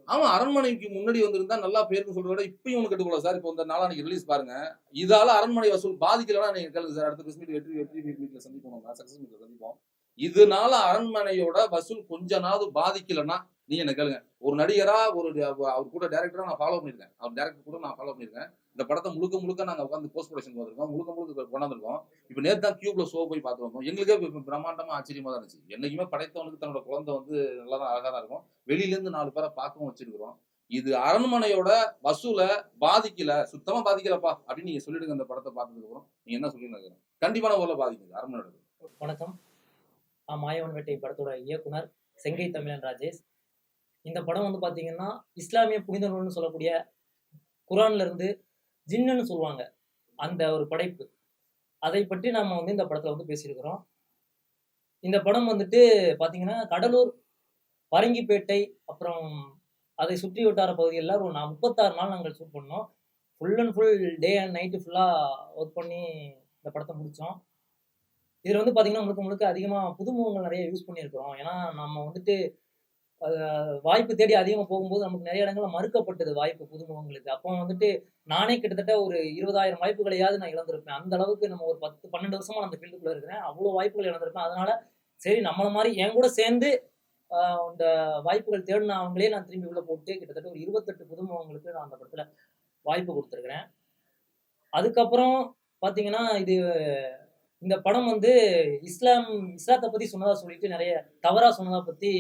S1: ஆமா. அரண்மனைக்கு முன்னாடி வந்திருந்தா நல்லா பேருக்கு சொல்றத விட இப்பயும் ஒன்று கட்டுக்கோல சார் இப்போ இந்த நாளானிக்கு ரிலீஸ் பாருங்க. இதால அரண்மனை வசூல் பாதிக்கலன்னா நீங்க கேளுங்க சார் அடுத்த மீட் வெற்றி வெற்றி மீட்ல சந்திப்போம் சக்சஸ் மீட்ல சந்திப்போம். இதனால அரண்மனையோட வசூல் கொஞ்ச நாள் பாதிக்கலன்னா நீங்க என்ன கேளுங்க. ஒரு நடிகரா ஒரு அவர் கூட டேரக்டரா நான் ஃபாலோ பண்ணிருக்கேன் அவர் டேரக்டர் கூட நான் ஃபாலோ பண்ணிருக்கேன் இந்த படத்தை முழுக்க முழுக்க நாங்க உட்காந்து போஸ்ட் ப்ரொடக்ஷன் வந்திருக்கோம் முழுக்க முழுக்க கொண்டாந்துருக்கோம். இப்போ நேத்து தான் கியூப்ல ஷோ போய் பார்த்து வந்தோம். எங்களுக்கே பிரம்மாண்டமா ஆச்சரியமா தான் இருந்துச்சு. என்னைக்குமே படைத்தவனுக்கு தன்னோட குழந்தை வந்து நல்லா தான் அழகா தான் இருக்கும். வெளியில இருந்து நாலு பேரை பார்க்கவும் வச்சிருக்கிறோம். இது அரண்மனையோட வசூல பாதிக்கல. சுத்தமா பாதிக்கலப்பா அப்படின்னு நீங்க சொல்லிடுங்க இந்த படத்தை பார்த்ததுக்கு அப்புறம். நீங்க என்ன சொல்லி கண்டிப்பான ஊர்ல பாதிக்குது அரண்மனையோட
S7: வணக்கம். மாயவன் வேட்டை படத்தோட இயக்குனர் செங்கை தமிழன் ராஜேஷ். இந்த படம் வந்து பார்த்தீங்கன்னா இஸ்லாமிய புனித நூல்னு சொல்லக்கூடிய குரான்ல இருந்து ஜின்னுன்னு சொல்லுவாங்க. அந்த ஒரு படைப்பு. அதை பற்றி நாம் வந்து இந்த படத்தில் வந்து பேசியிருக்கிறோம். இந்த படம் வந்துட்டு பார்த்தீங்கன்னா கடலூர் பரங்கிப்பேட்டை அப்புறம் அதை சுற்றி வட்டார பகுதிகளில் ஒரு நான் முப்பத்தாறு நாள் நாங்கள் ஷூட் பண்ணோம். Full and full day and night ஃபுல்லாக ஒர்க் பண்ணி இந்த படத்தை முடித்தோம் இதில் வந்து பார்த்தீங்கன்னா முழுக்க முழுக்க அதிகமாக புதுமுகங்கள் நிறைய யூஸ் பண்ணியிருக்கிறோம். ஏன்னா நம்ம வந்துட்டு வாய்ப்பு தேடி அதிகமாக போகும்போது நமக்கு நிறைய இடங்கள்ல மறுக்கப்பட்டது வாய்ப்பு புதுமுகங்களுக்கு அப்போ வந்துட்டு நானே கிட்டத்தட்ட ஒரு இருபதாயிரம் வாய்ப்புகளையாவது நான் இழந்திருப்பேன். அந்த அளவுக்கு நம்ம ஒரு பத்து பன்னெண்டு வருஷமா அந்த ஃபீல்டுக்குள்ள இருக்கிறேன். அவ்வளோ வாய்ப்புகள் இழந்திருப்பேன். அதனால சரி நம்மள மாதிரி என் கூட சேர்ந்து இந்த வாய்ப்புகள் தேடினவங்களே நான் திரும்பி உள்ள போட்டு கிட்டத்தட்ட ஒரு இருபத்தெட்டு புதுமுகங்களுக்கு நான் அந்த படத்துல வாய்ப்பு கொடுத்துருக்குறேன். அதுக்கப்புறம் பார்த்தீங்கன்னா இது இந்த படம் வந்து இஸ்லாம் இஸ்லாத்தை பத்தி சொன்னதா சொல்லிட்டு நிறைய தவறா சொன்னதா பத்தி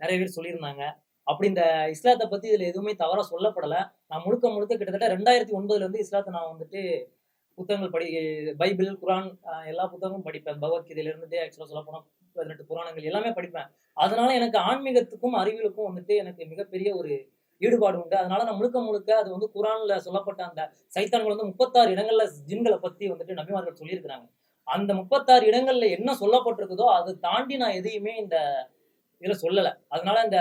S7: நிறைய பேர் சொல்லியிருந்தாங்க. அப்படி இந்த இஸ்லாத்தை பத்தி இதுல எதுவுமே தவறா சொல்லப்படல. நான் முழுக்க முழுக்க கிட்டத்தட்ட ரெண்டாயிரத்தி ஒன்பதுல இருந்து இஸ்லாத்தை நான் வந்துட்டு புத்தகங்கள் படி பைபிள் குரான் எல்லா புத்தகமும் படிப்பேன். பகவத்கீதையில இருந்துட்டு ஆக்சுவலா சொல்ல போனா பதினெட்டு புராணங்கள் எல்லாமே படிப்பேன். அதனால எனக்கு ஆன்மீகத்துக்கும் அறிவியலுக்கும் வந்துட்டு எனக்கு மிகப்பெரிய ஒரு ஈடுபாடு உண்டு. அதனால நான் முழுக்க முழுக்க அது வந்து குரான்ல சொல்லப்பட்ட அந்த சைத்தான்கள் வந்து முப்பத்தாறு இடங்கள்ல ஜின்களை பத்தி வந்துட்டு நபிமார்கள் சொல்லியிருக்கிறாங்க. அந்த முப்பத்தாறு இடங்கள்ல என்ன சொல்லப்பட்டிருக்குதோ அதை தாண்டி நான் எதையுமே இந்த இதில் சொல்லலை. அதனால இந்த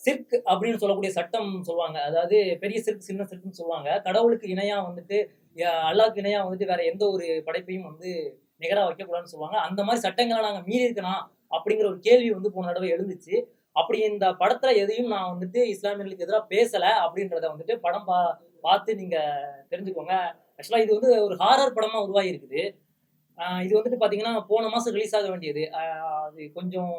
S7: சிர்க் அப்படின்னு சொல்லக்கூடிய சட்டம் சொல்லுவாங்க. அதாவது பெரிய சிர்க் சின்ன சிர்க்னு சொல்லுவாங்க. கடவுளுக்கு இணையாக வந்துட்டு அல்லாவுக்கு இணையாக வந்துட்டு வேற எந்த ஒரு படைப்பையும் வந்து நிகராக வைக்கக்கூடாதுன்னு சொல்லுவாங்க. அந்த மாதிரி சட்டங்களை நாங்கள் மீறி இருக்கணும் அப்படிங்கிற ஒரு கேள்வி வந்து போன தடவை எழுந்துச்சு. அப்படி இந்த படத்துல எதையும் நான் வந்துட்டு இஸ்லாமியர்களுக்கு எதிராக பேசலை அப்படின்றத வந்துட்டு படம் பா பார்த்து நீங்க தெரிஞ்சுக்கோங்க. ஆக்சுவலாக இது வந்து ஒரு ஹாரர் படமா உருவாகி இருக்குது. இது வந்துட்டு பார்த்தீங்கன்னா போன மாசம் ரிலீஸ் ஆக வேண்டியது. அது கொஞ்சம்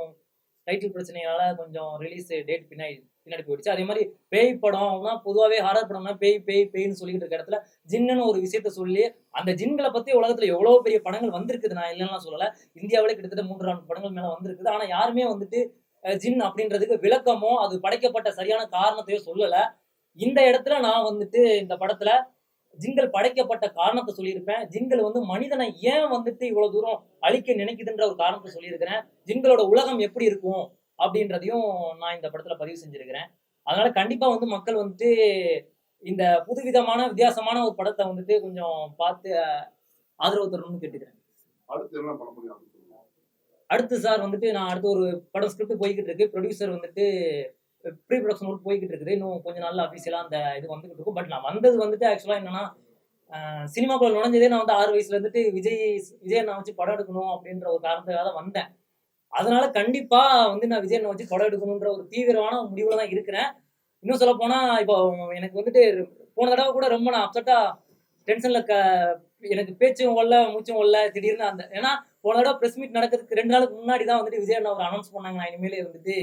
S7: டைட்டில் பிரச்சனையால கொஞ்சம் ரிலீஸ் டேட் பின்னாடி பின்னாடி போயிடுச்சு. அதே மாதிரி பேய் படம்னா பொதுவாகவே ஹாரர் படம்னா பேய் பேய் பேய்னு சொல்லிட்டு இருக்க இடத்துல ஜின்னுன்னு ஒரு விஷயத்த சொல்லி அந்த ஜின்களை பத்தி உலகத்துல எவ்வளவு பெரிய படங்கள் வந்திருக்குது நான் இல்லைன்னா சொல்லலை. இந்தியாவிலே கிட்டத்தட்ட மூன்று நான்கு படங்கள் மேலே வந்திருக்குது. ஆனால் யாருமே வந்துட்டு ஜின் அப்படின்றதுக்கு விளக்கமோ அது படைக்கப்பட்ட சரியான காரணத்தையோ சொல்லலை. இந்த இடத்துல நான் வந்துட்டு இந்த படத்துல ஜின்கள் படைக்கப்பட்ட காரணத்தை சொல்லியிருப்பேன். ஜின்கள் வந்து மனிதனை ஏன் வந்துட்டு இவ்வளவு தூரம் அழிக்க நினைக்குதுன்ற ஒரு காரணத்தை சொல்லியிருக்கிறேன். ஜின்களோட உலகம் எப்படி இருக்கும் அப்படின்றதையும் நான் இந்த படத்துல பதிவு செஞ்சிருக்கிறேன். அதனால கண்டிப்பா வந்து மக்கள் வந்துட்டு இந்த புதுவிதமான வித்தியாசமான ஒரு படத்தை வந்துட்டு கொஞ்சம் பார்த்து ஆதரவு தரணும்னு கேட்டுக்கிறேன்.
S3: அடுத்து
S7: சார் வந்துட்டு நான் அடுத்து ஒரு படம் ஸ்கிரிப்ட் போய்கிட்டு இருக்கு. ப்ரொடியூசர் வந்துட்டு ப்ரீ ப்ரொடக்ஷன் ஒர்க் போய்கிட்டு இருக்குது இன்னும் கொஞ்ச நாள்ல அஃபீஷியலாக அந்த இது வந்துகிட்டு இருக்கும். பட் நான் வந்தது வந்துட்டு ஆக்சுவலாக என்னன்னா சினிமாக்குள்ள நுழைஞ்சதே நான் வந்து ஆறு வயசுல இருந்துட்டு விஜய் விஜய் நான் வச்சு படம் எடுக்கணும் அப்படின்ற ஒரு காரணத்துக்காக தான் வந்தேன். அதனால கண்டிப்பா வந்து நான் விஜய் நான் வச்சு படம் எடுக்கணுன்ற ஒரு தீவிரமான முடிவுல தான் இருக்கிறேன். இன்னும் சொல்ல போனா இப்போ எனக்கு வந்துட்டு போன தடவை கூட ரொம்ப நான் அப்செட்டா டென்ஷன்ல க எனக்கு பேச்சும் ஒல்ல மூச்சும் ஒல்ல திடீர்னு அந்த ஏன்னா போன தடவை ப்ரெஸ் மீட் நடக்கிறதுக்கு ரெண்டு நாளுக்கு முன்னாடி தான் வந்துட்டு விஜய் அண்ணா ஒரு அனௌன்ஸ் பண்ணாங்க. நான் இனிமேல் வந்துட்டு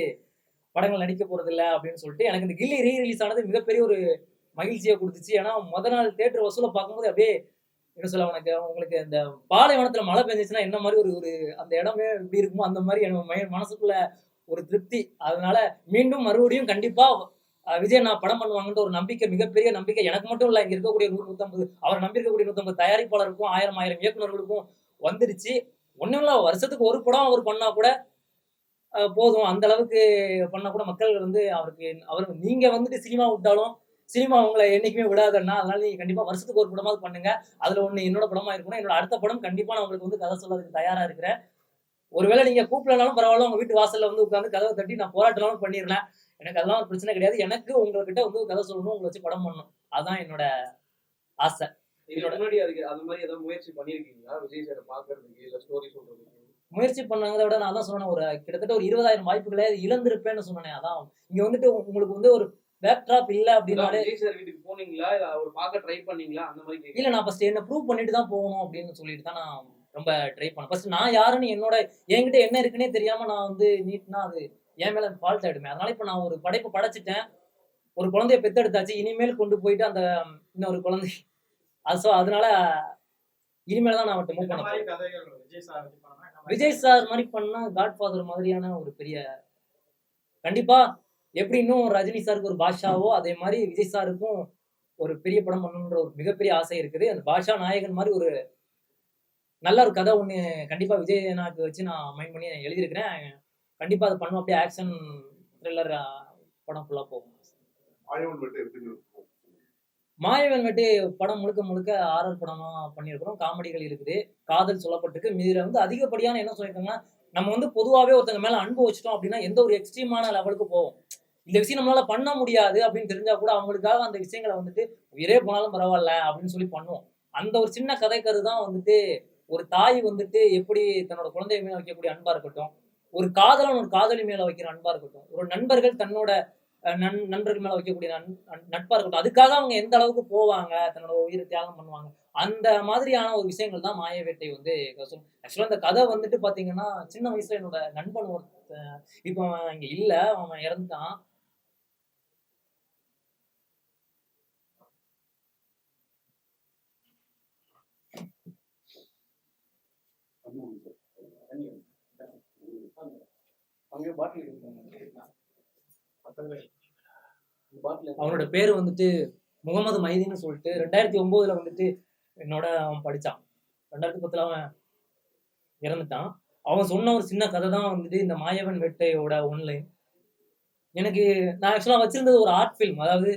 S7: படங்கள் நடிக்க போறது அப்படின்னு சொல்லிட்டு எனக்கு இந்த கில்லி ரீ ரிலீஸ் ஆனது மிகப்பெரிய ஒரு மகிழ்ச்சியை கொடுத்துச்சு. ஏன்னா முத நாள் தேட்டர் வசூலை பார்க்கும்போது அப்படியே என்ன சொல்ல உனக்கு உங்களுக்கு இந்த பாலைவனத்துல மழை பெஞ்சிச்சுன்னா என்ன மாதிரி ஒரு ஒரு அந்த இடமே எப்படி இருக்குமோ அந்த மாதிரி எனக்கு மனசுக்குள்ள ஒரு திருப்தி. அதனால மீண்டும் மறுபடியும் கண்டிப்பா விஜய் நான் படம் பண்ணுவாங்கன்ற ஒரு நம்பிக்கை மிகப்பெரிய நம்பிக்கை எனக்கு மட்டும் இல்லை இங்க இருக்கக்கூடிய நூறு நூத்தம்பது அவர் நம்பியிருக்கக்கூடிய நூத்தம்பது தயாரிப்பாளருக்கும் ஆயிரம் ஆயிரம் இயக்குநர்களுக்கும் வந்துருச்சு ஒண்ணும் இல்ல வருஷத்துக்கு ஒரு படம் அவர் பண்ணா கூட போதும். அந்த அளவுக்கு பண்ணா கூட மக்கள் வந்து அவருக்கு அவர் நீங்க வந்துட்டு சினிமா விட்டாலும் சினிமா உங்களை என்னைக்குமே விடாதுன்னா அதனால நீங்க கண்டிப்பா வருஷத்துக்கு ஒரு படமாவது பண்ணுங்க. அதுல ஒண்ணு என்னோட படமா இருக்கணும். என்னோட அடுத்த படம் கண்டிப்பா நான் உங்களுக்கு வந்து கதை சொல்றதுக்கு தயாரா இருக்கிறேன். ஒருவேளை நீங்க கூப்பிடலனாலும் பரவாயில்ல உங்க வீட்டு வாசல்ல வந்து உட்காந்து கதவை தட்டி நான் போராட்டலாம் பண்ணிடுறேன் எனக்கு அதெல்லாம் ஒரு பிரச்சனை கிடையாது. எனக்கு உங்ககிட்ட வந்து கதை சொல்லணும் உங்களை வச்சு படம் பண்ணணும். அதுதான் என்னோட ஆசை.
S6: முன்னாடி அதுக்கு அது மாதிரி ஏதாவது முயற்சி பண்ணிருக்கீங்களா? விஜய் சார் பாக்குறதுக்கு இல்ல ஸ்டோரி சொல்றதுக்கு?
S7: முயற்சி பண்ணாங்கிறத விட நான் தான் சொன்னேன் ஒரு கிட்டத்தட்ட ஒரு இருபதாயிரம் வாய்ப்புகளை இழந்திருப்பேன்னு சொன்னேன் அதான். இங்க வந்துட்டு உங்களுக்கு வந்து ஒரு பேக்ட்ராப் இல்ல
S6: இல்ல,
S7: அப்படின்னாலே
S6: வீட்டுக்கு போனீங்களா? இல்ல அவர் பார்க்க ட்ரை பண்ணீங்களா? அந்த மாதிரி.
S7: இல்ல நான் ஃபர்ஸ்ட் என்ன ப்ரூவ் பண்ணிட்டு தான் போகணும் அப்படின்னு சொல்லிட்டு தான் நான் ரொம்ப ட்ரை பண்ணேன். ஃபர்ஸ்ட் நான் யாருன்னு என்னோட என்கிட்ட என்ன இருக்குன்னே தெரியாம நான் வந்து நீட்னா அது என் மேல ஃபால்ட் ஆயிடுமே. அதனால இப்ப நான் ஒரு படைப்பு படைச்சிட்டேன். ஒரு குழந்தைய பெத்தெடுத்தாச்சு. இனிமேல் கொண்டு போயிட்டு அந்த இன்னொரு குழந்தை. அது so அதனால இனிமேல் தான் நான் அவர்கிட்ட மூவ் பண்ண
S4: விஜய் சார் மாதிரி
S7: பண்ணா காட் ஃபாதர் மாதிரியான ஒரு பெரிய கண்டிப்பா எப்படி இன்னும் ரஜினி சாருக்கு ஒரு பாஷாவோ அதே மாதிரி விஜய் சாருக்கும் ஒரு பெரிய படம் பண்ணணுன்ற ஒரு மிகப்பெரிய ஆசை இருக்குது. அந்த பாஷா நாயகன் மாதிரி ஒரு நல்ல ஒரு கதை ஒன்று கண்டிப்பா விஜய் எனக்கு வச்சு நான் மைண்ட் பண்ணி எழுதியிருக்கிறேன். கண்டிப்பா அதை பண்ணுவோம் அப்படியே ஆக்ஷன் த்ரில்லர் படம் ஃபுல்லாக போகும்.
S3: ஆயவன்
S7: படம் முழுக்க முழுக்க ஆரர் படமா பண்ணியிருக்கிறோம். காமெடிகள் இருக்குது. காதல் சொல்லப்பட்டிருக்கு. மீதில வந்து அதிகப்படியான என்ன சொல்லியிருக்காங்கன்னா நம்ம வந்து பொதுவாகவே ஒருத்தங்க மேல அன்பு வச்சிட்டோம் அப்படின்னா எந்த ஒரு எக்ஸ்ட்ரீமான லெவலுக்கு போவோம். இந்த விஷயம் நம்மளால பண்ண முடியாது அப்படின்னு தெரிஞ்சா கூட அவங்களுக்காக அந்த விஷயங்களை வந்துட்டு உயிரே போனாலும் பரவாயில்ல அப்படின்னு சொல்லி பண்ணுவோம். அந்த ஒரு சின்ன கதைக்கரு தான் வந்துட்டு ஒரு தாய் வந்துட்டு எப்படி தன்னோட குழந்தை மேல வைக்கக்கூடிய அன்பா இருக்கட்டும் ஒரு காதலன் ஒரு காதலி மேல வைக்கிற அன்பா இருக்கட்டும் ஒரு நண்பர்கள் தன்னோட நண் நண்பர்கள் மேல வைக்கக்கூடிய நட்பா இருக்கட்டும். அதுக்காக அவங்க எந்த அளவுக்கு போவாங்க? தன்னோட உயிரை தியாகம் பண்ணுவாங்க. அந்த மாதிரியான ஒரு விஷயங்கள் தான் மாய வேட்டை வந்து ஆக்சுவலா இந்த கதை வந்துட்டு பாத்தீங்கன்னா சின்ன வயசுல என்னோட நண்பன் ஒருத்த இப்போ அவன் இங்க இல்ல அவன் இறந்துட்டான்.
S6: அங்கே பாட்டில் பாட்டில்
S7: அவனோட பேர் வந்துட்டு முகமது மைதின்னு சொல்லிட்டு ரெண்டாயிரத்தி ஒன்பதுல வந்துட்டு என்னோட அவன் படிச்சான். ரெண்டாயிரத்தி பத்துல அவன் இறந்துட்டான். அவன் சொன்ன ஒரு சின்ன கதை தான் வந்துட்டு இந்த மாயவன் வேட்டையோட ஒன்லைன் எனக்கு நான் ஆக்சுவலா வச்சிருந்தது ஒரு ஆர்ட் ஃபில்ம் அதாவது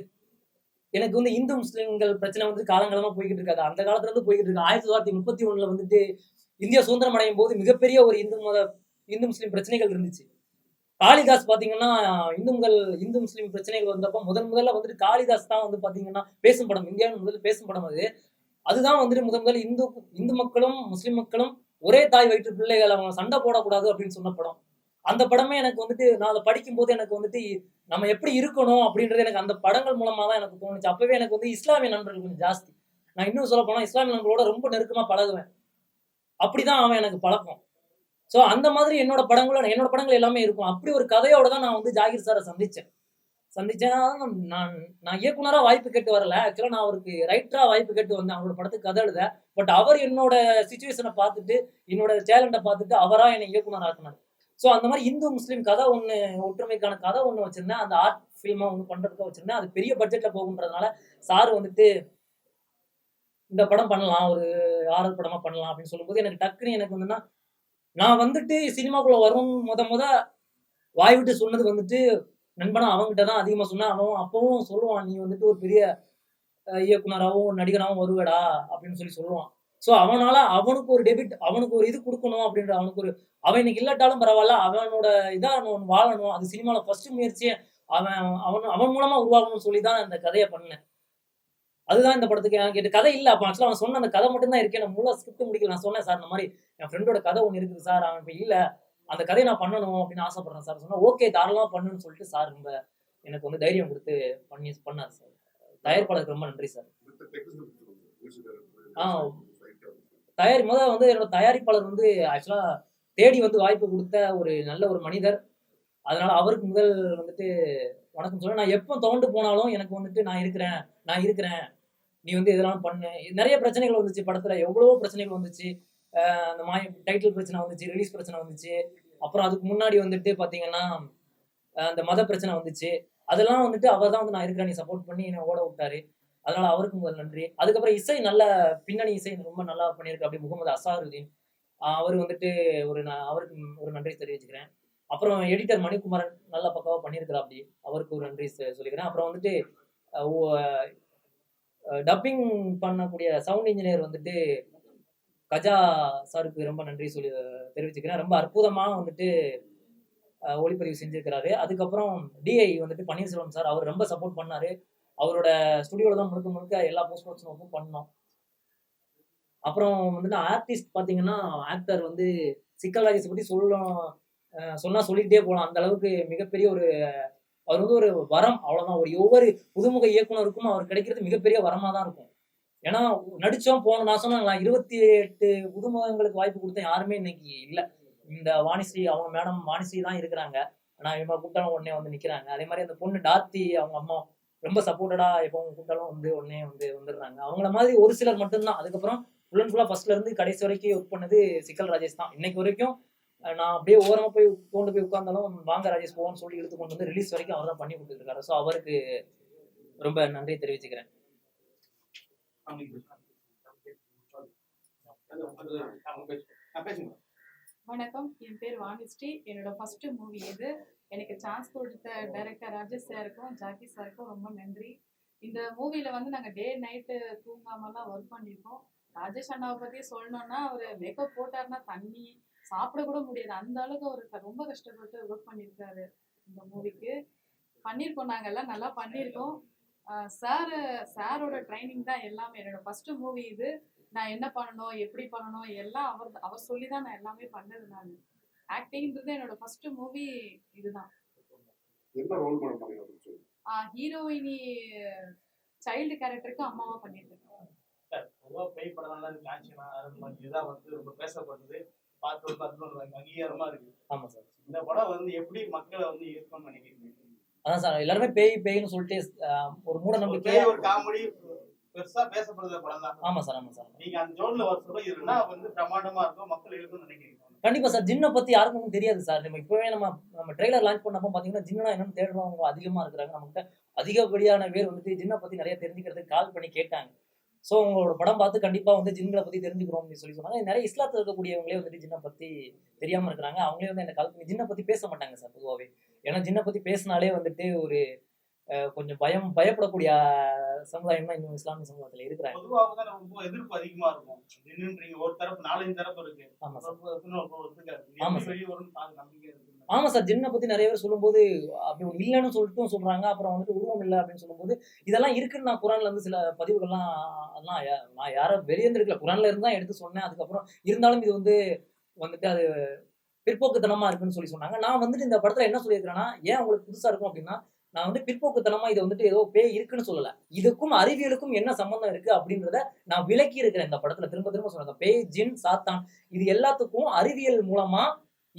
S7: எனக்கு வந்து இந்து முஸ்லீம்கள் பிரச்சனை வந்து காலங்காலமா போய்கிட்டு இருக்காது. அந்த காலத்துல இருந்து போய்கிட்டு இருக்கு. ஆயிரத்தி தொள்ளாயிரத்தி முப்பத்தி ஒண்ணுல வந்துட்டு இந்தியா சுதந்திரம் அடையும் போது மிகப்பெரிய ஒரு இந்து மத இந்து முஸ்லீம் பிரச்சனைகள் இருந்துச்சு. காளிதாஸ் பாத்தீங்கன்னா இந்துங்கள் இந்து முஸ்லீம் பிரச்சனைகள் வந்தப்போ முதன் முதல்ல வந்துட்டு காளிதாஸ் தான் வந்து பாத்தீங்கன்னா பேசும் படம் இந்தியாவின் முதல்ல பேசும் படம் அது. அதுதான் வந்துட்டு முதன் முதல்ல இந்து இந்து மக்களும் முஸ்லீம் மக்களும் ஒரே தாய் வயிற்று பிள்ளைகள் அவங்க சண்டை போடக்கூடாது அப்படின்னு சொன்ன படம். அந்த படமே எனக்கு வந்துட்டு நான் அதை படிக்கும்போது எனக்கு வந்துட்டு நம்ம எப்படி இருக்கணும் அப்படின்றது எனக்கு அந்த படங்கள் மூலமா தான் எனக்கு தோணுச்சு. அப்பவே எனக்கு வந்து இஸ்லாமிய நண்பர்கள் கொஞ்சம் ஜாஸ்தி. நான் இன்னும் சொல்ல போனா இஸ்லாமிய நண்பர்களோட ரொம்ப நெருக்கமா பழகுவேன். அப்படிதான் அவன் எனக்கு பழக்கம். ஸோ அந்த மாதிரி என்னோட படங்களும் என்னோட படங்கள் எல்லாமே இருக்கும். அப்படி ஒரு கதையோட தான் நான் வந்து ஜாகிர் சாரை சந்திச்சேன். சந்திச்சேன் நான் நான் இயக்குனராக இயக்குனரா வாய்ப்பு கேட்டு வரல. ஆக்சுவலா நான் அவருக்கு ரைட்டராக வாய்ப்பு கேட்டு வந்தேன். அவரோட படத்துக்கு கதை எழுத. பட் அவர் என்னோட சுச்சுவேஷனை பார்த்துட்டு என்னோட சேலண்டை பார்த்துட்டு அவரா என்னை இயக்குனர் ஆக்குனார். ஸோ அந்த மாதிரி இந்து முஸ்லீம் கதை ஒன்று ஒற்றுமைக்கான கதை ஒன்று வச்சிருந்தேன். அந்த ஆர்ட் ஃபில்மா ஒன்று பண்றதுக்கு வச்சிருந்தேன். அது பெரிய பட்ஜெட்ல போகுன்றதுனால சார் வந்துட்டு இந்த படம் பண்ணலாம் ஒரு ஆறு படமா பண்ணலாம் அப்படின்னு சொல்லும்போது எனக்கு டக்குன்னு எனக்கு வந்துன்னா நான் வந்துட்டு சினிமாக்குள்ள வரும் முத முத வாய் விட்டு சொன்னது வந்துட்டு நண்பனா அவங்ககிட்ட தான் அதிகமாக சொன்னேன் அவன் அப்பவும் சொல்லுவான் நீ வந்துட்டு ஒரு பெரிய இயக்குனராகவும் நடிகராகவும் வருவேடா அப்படின்னு சொல்லி சொல்லுவான். ஸோ அவனால அவனுக்கு ஒரு டெபிட் அவனுக்கு ஒரு இது கொடுக்கணும் அப்படின்ற அவனுக்கு ஒரு அவன் இன்னைக்கு இல்லாட்டாலும் பரவாயில்ல அவனோட இதாக அவன் வாழணும் அது சினிமாவில் ஃபர்ஸ்ட் முயற்சியை அவன் அவன் அவன் மூலமா உருவாகணும்னு சொல்லி தான் இந்த கதையை பண்ணேன். அதுதான் இந்த படத்துக்கு எனக்கு கேட்டு கதை இல்லை. அப்போ ஆக்சுவலாக அவன் சொன்ன அந்த கதை மட்டும் தான் இருக்கேன் நான் முழு ஸ்கிரிப்ட் முடிக்கல. நான் சொன்னேன் சார் இந்த மாதிரி என் ஃப்ரெண்டோட கதை ஒன்று இருக்குது சார். அவன் இப்போ இல்லை. அந்த கதையை நான் பண்ணணும் அப்படின்னு ஆசைப்படுறேன் சார். சொன்னால் ஓகே தாராளமாக பண்ணுன்னு சொல்லிட்டு சார் ரொம்ப எனக்கு வந்து தைரியம் கொடுத்து பண்ணி பண்ணார் சார். தயாரிப்பாளருக்கு ரொம்ப நன்றி சார். ஆ. தயாரி முதல் வந்து என்னோட தயாரிப்பாளர் வந்து ஆக்சுவலாக தேடி வந்து வாய்ப்பு கொடுத்த ஒரு நல்ல ஒரு மனிதர். அதனால அவருக்கு முதல் வந்துட்டு வணக்கம் சொல்ல. நான் எப்போ தோண்டு போனாலும் எனக்கு வந்துட்டு நான் இருக்கிறேன் நான் இருக்கிறேன். நீ வந்து இதெல்லாம் பண்ணு. நிறைய பிரச்சனைகள் வந்துச்சு படத்துல. எவ்வளவோ பிரச்சனைகள் வந்துச்சு. அந்த மாய டைட்டில் பிரச்சனை வந்துச்சு ரிலீஸ் பிரச்சனை வந்துச்சு. அப்புறம் அதுக்கு முன்னாடி வந்துட்டு பார்த்தீங்கன்னா அந்த மத பிரச்சனை வந்துச்சு. அதெல்லாம் வந்துட்டு அவர் தான் வந்து நான் இருக்கிறேன் நீ சப்போர்ட் பண்ணி என்னை ஓட விட்டாரு. அதனால அவருக்கு முதல் நன்றி. அதுக்கப்புறம் இசை நல்ல பின்னணி இசை ரொம்ப நல்லா பண்ணியிருக்கு. அப்படி முகமது அசாருதீன். அவர் வந்துட்டு ஒரு நான் அவருக்கு ஒரு நன்றி தெரிவிச்சுக்கிறேன். அப்புறம் எடிட்டர் மணிக்குமாரன் நல்ல பக்கமாக பண்ணியிருக்கிறா அப்படி அவருக்கு ஒரு நன்றி சொல்லிக்கிறேன். அப்புறம் வந்துட்டு டப்பிங் பண்ணக்கூடிய சவுண்ட் இன்ஜினியர் வந்துட்டு கஜா சாருக்கு ரொம்ப நன்றி சொல்லி தெரிவிச்சுக்கிறேன். ரொம்ப அற்புதமாக வந்துட்டு ஒளிப்பதிவு செஞ்சிருக்கிறாரு. அதுக்கப்புறம் டிஐ வந்துட்டு பன்னீர்செல்வம் சார் அவர் ரொம்ப சப்போர்ட் பண்ணார். அவரோட ஸ்டுடியோவில் தான் முழுக்க முழுக்க எல்லா போஸ்ட் ப்ரொடக்ஷன் பண்ணோம். அப்புறம் வந்துட்டு ஆர்டிஸ்ட் பார்த்தீங்கன்னா ஆக்டர் வந்து சிக்கல் பற்றி சொல்லணும் சொன்னால் சொன்னா சொல்லிக்கிட்டே போகலாம் அந்த அளவுக்கு மிகப்பெரிய ஒரு அவர் வந்து ஒரு வரம் அவ்வளவுதான். ஒரு ஒவ்வொரு புதுமுக இயக்குனருக்கும் அவர் கிடைக்கிறது மிகப்பெரிய வரமா தான் இருக்கும். ஏன்னா நடிச்சோம் போனோம். நான் சொன்னேன் இருபத்தி எட்டு புதுமுகங்களுக்கு வாய்ப்பு கொடுத்தேன். யாருமே இன்னைக்கு இல்லை. இந்த வாணிஸ்ரீ அவங்க மேடம் வாணிஸ்ரீ தான் இருக்கிறாங்க. ஆனால் இவங்க கூப்பிட்டாலும் உடனே வந்து நிக்கிறாங்க. அதே மாதிரி அந்த பொண்ணு டார்த்தி அவங்க அம்மா ரொம்ப சப்போர்ட்டடா எப்போ அவங்க கூப்பிட்டாலும் வந்து உடனே வந்து வந்துடுறாங்க. அவங்கள மாதிரி ஒரு சிலர் மட்டும்தான். அதுக்கப்புறம் ஃபுல் அண்ட் ஃபுல்லாக ஃபர்ஸ்ட்ல இருந்து கடைசி வரைக்கும் ஒர்க் பண்ணது சிக்கல் ராஜேஷ் தான். இன்னைக்கு வரைக்கும் நான் அப்படியே ஓரமா போய் கொண்டு போய் உட்கார்ந்தாலும் வாங்க ராஜேஷ் போவோம்னு சொல்லி இழுத்து கொண்டு வந்து ரிலீஸ் வரைக்கும் அவர் தான் பண்ணி கொடுத்துருக்காரு ஸோ அவருக்கு ரொம்ப நன்றி தெரிவிச்சுக்கிறேன்.
S8: வணக்கம். என் பேர் வாணிஸ்ரீ. என்னோட ஃபர்ஸ்ட் மூவி இது எனக்கு சான்ஸ் கொடுத்த டைரக்டர் ராஜேஷ் சாருக்கும் ஜாக்கி சாருக்கும் ரொம்ப நன்றி. இந்த மூவியில வந்து நாங்கள் டே நைட்டு தூங்காமலாம் ஒர்க் பண்ணியிருக்கோம் ராஜேஷ் அண்ணாவை பற்றி சொல்லணும்னா அவர் மேக்கப் போட்டாருன்னா தண்ணி சாப்பிட கூட முடியாது. அந்த அளவுக்கு அவர் ரொம்ப கஷ்டப்பட்டு ஒர்க் பண்ணியிருக்காரு இந்த மூவிக்கு பண்ணியிருக்கோம் நாங்கள் எல்லாம் நல்லா பண்ணியிருக்கோம் சார் சாரோட ட்ரைனிங் தான் எல்லாமே. என்னோட ஃபர்ஸ்ட் மூவி இது. நான் என்ன பண்ணணும் எப்படி பண்ணணும் எல்லாம் அவர் அவர் சொல்லி தான் நான் எல்லாமே பண்ணது நான். ஆக்டிங்ன்றது என்னோட ஃபர்ஸ்ட் மூவி இதுதான். ஹீரோயினி சைல்டு கேரக்டருக்கு அம்மாவா பண்ணியிருக்கேன்
S4: சார் பார்த்து அங்கீகாரமா இருக்கு.
S7: ஆமா சார்.
S4: இந்த படம் வந்து எப்படி மக்களை வந்து நினைக்கிறீங்க
S7: அதான் சார் எல்லாருமே பேய் பேய்னு சொல்லிட்டு ஒரு மூட நம்பிக்கை
S4: பேய் ஒரு காமெடி பெருசா பேசப்படுற படம் தான்.
S7: ஆமா சார் ஆமா சார்.
S4: நீங்க அந்த ஜோன்ல வர சொல்ல இதுனா வந்து பிரமாண்டமா இருக்கும் மக்கள் இருக்கும்னு நினைக்கிறீங்க.
S7: கண்டிப்பா சார் ஜின்னை பத்தி யாருக்கும் தெரியாது சார். நம்ம இப்பவே நம்ம நம்ம ட்ரெய்லர் லான்ச் பண்ணப்போ பாத்தீங்கன்னா ஜின்னா என்னன்னு தேடுறவங்க அதிகமா இருக்கிறாங்க. நம்மகிட்ட அதிகப்படியான பேர் வந்துட்டு ஜின்னை பத்தி நிறைய தெரிஞ்சுக்கிறதுக்கு கால் பண்ணி கேட்டாங்க. ஸோ உங்களோட படம் பார்த்து கண்டிப்பா வந்து ஜின்களை பத்தி தெரிஞ்சுக்கிறோம் அப்படின்னு சொல்லி சொன்னாங்க. நிறைய இஸ்லாத்துல இருக்கக்கூடியவங்களே வந்துட்டு ஜின்னை பத்தி தெரியாம இருக்கிறாங்க. அவங்களே வந்து என்ன கால் பண்ணி ஜின்னை பத்தி பேச மாட்டாங்க சார் பொதுவாகவே ஏன்னா ஜின்னை பத்தி பேசினாலே வந்துட்டு ஒரு கொஞ்சம் பயம் பயப்படக்கூடிய சமுதாயம் தான் இன்னும் இஸ்லாமிய சமுதாயத்துல இருக்கிறாங்க.
S4: பொதுவாக தான் ரொம்ப எதிர்ப்பு அதிகமா இருக்கும். நின்னுன்றீங்க ஒரு தரப்பு நாலஞ்சு தரப்பு இருக்கு.
S7: ஆமா சார். ஆமா சார்.
S4: வெளியே பாக்க நம்பிக்கை இருக்கு.
S7: ஆமா சார் ஜின்னை பத்தி நிறைய பேர் சொல்லும்போது அப்படி ஒண்ணு இல்லைன்னு சொல்லிட்டும் சொல்றாங்க. அப்புறம் வந்துட்டு உருவம் இல்லை அப்படின்னு சொல்லும்போது இதெல்லாம் இருக்குன்னு நான் குரான்ல இருந்து சில பதிவுகள்லாம் அதெல்லாம் நான் யாரும் வெளியேந்திருக்கல. குரான்ல இருந்து தான் எடுத்து சொன்னேன். அதுக்கப்புறம் இருந்தாலும் இது வந்து வந்துட்டு அது பிற்போக்குத்தனமா இருக்குன்னு சொல்லி சொன்னாங்க. நான் வந்துட்டு இந்த படத்துல என்ன சொல்லியிருக்கிறேன்னா ஏன் உங்களுக்கு புதுசா இருக்கும் அப்படின்னா நான் வந்து பிற்போக்குத்தனமா இதை வந்துட்டு ஏதோ பேய் இருக்குன்னு சொல்லல. இதுக்கும் அறிவியலுக்கும் என்ன சம்பந்தம் இருக்கு அப்படின்றத நான் விளக்கி இருக்கிறேன் இந்த படத்துல. திரும்ப திரும்ப சொன்னேன் பேய் ஜின் சாத்தான் இது எல்லாத்துக்கும் அறிவியல் மூலமா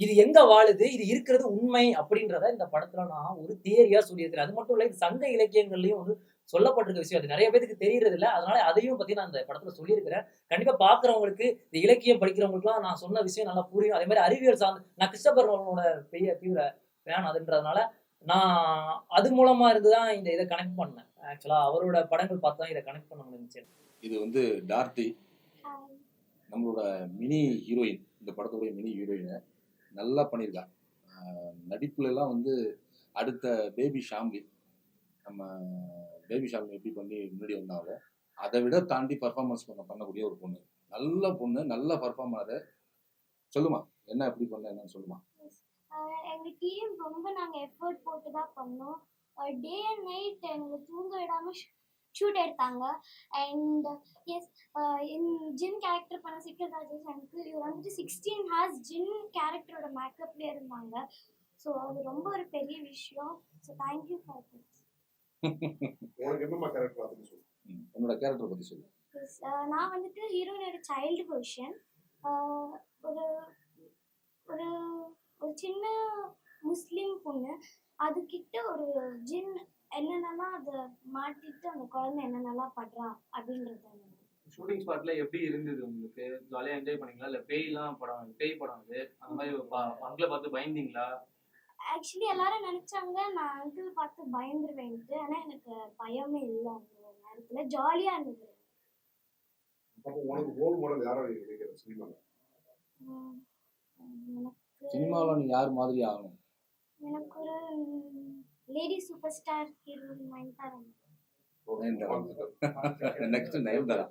S7: இது எங்க வாழுது? இது இருக்கிறது உண்மை அப்படின்றத இந்த படத்துல நான் ஒரு தியரியா சொல்லியிருக்கிறேன். அது மட்டும் இல்ல இது சங்க இலக்கியங்கள்லயும் வந்து சொல்லப்பட்டிருக்க விஷயம். அது நிறைய பேருக்கு தெரியறது இல்ல அதனால அதையும் பத்தி நான் இந்த படத்துல சொல்லியிருக்கிறேன். கண்டிப்பா பாக்குறவங்களுக்கு இந்த இலக்கியம் படிக்கிறவங்களுக்குலாம் நான் சொன்ன விஷயம் நல்லா புரியும். அதே மாதிரி அறிவியல் சார்ந்து நான் கிறிஸ்டபர்னோட பெரிய தீவிர ஃபேன் அதுன்றதுனால நான் அது மூலமா இருந்து தான் இந்த இதை கனெக்ட் பண்ணேன். ஆக்சுவலா அவரோட படங்கள் பார்த்து தான் இதை கனெக்ட் பண்ண முடிஞ்சுச்சு
S1: இது வந்து டார்த்தி நம்மளோட மினி ஹீரோயின் இந்த படத்துடைய மினி ஹீரோயினை நல்லா பண்ணியிருக்கா நடிப்புலலாம் வந்து அடுத்த பேபி ஷாம்லி நம்ம பேபி ஷாம்லி எப்படி பண்ணி முன்னாடி வந்தாங்களோ அதை விட தாண்டி பர்ஃபார்மன்ஸ் பண்ண பண்ணக்கூடிய ஒரு பொண்ணு. நல்ல பொண்ணு நல்ல பர்ஃபார்மரு சொல்லுமா? என்ன எப்படி பண்ண என்னன்னு சொல்லுமா?
S9: எங்க டீம் ரொம்ப நாங்க எஃபோர்ட் போட்டு தான் பண்ணோம் டே அண்ட் நைட் எங்களை தூங்க விடாம ஷூட் எடுத்தாங்க. அண்ட் எஸ் இன் ஜின் கேரக்டர் பண்ண சிக்கல் ராஜேஷ் இவர் வந்துட்டு சிக்ஸ்டீன் ஹார்ஸ் ஜின் கேரக்டரோட மேக்கப்லேயே இருந்தாங்க. ஸோ அது ரொம்ப ஒரு பெரிய விஷயம். So thank you for this
S1: உன்னோட கேரக்டர் பத்தி சொல்லு.
S9: நான் வந்துட்டு ஹீரோயினோட சைல்டு வெர்ஷன் ஒரு ஒரு ஒரு சின்ன முஸ்லீம் பொண்ணு. அதுக்கிட்ட ஒரு ஜின் என்னென்னலாம் அதை மாட்டிட்டு அந்த குழந்தை என்னென்னலாம் படுறா அப்படின்றத
S6: ஷூட்டிங் ஸ்பாட்ல எப்படி இருந்தது உங்களுக்கு? ஜாலியா என்ஜாய் பண்ணீங்களா? இல்ல பேய்லாம் படம் பேய் படம் அது? அந்த மாதிரி பங்களை பார்த்து பயந்தீங்களா?
S9: ஆக்சுவலி எல்லாரும் நினைச்சாங்க நான் அங்கிள் பார்த்து பயந்துருவேன்ட்டு. ஆனால் எனக்கு பயமே இல்லை அந்த நேரத்தில். ஜாலியாக இருந்தது.
S3: அப்போ உனக்கு ரோல் மாடல் யாரா நீ நினைக்கிற சினிமால
S9: உம், எனக்கு
S1: சினிமாவில் நீ யார் மாதிரி ஆகணும்?
S9: எனக்கு ஒரு lady super star heroine mind தான்
S1: நயன்தாரா நெக்ஸ்ட் நயன்தாரா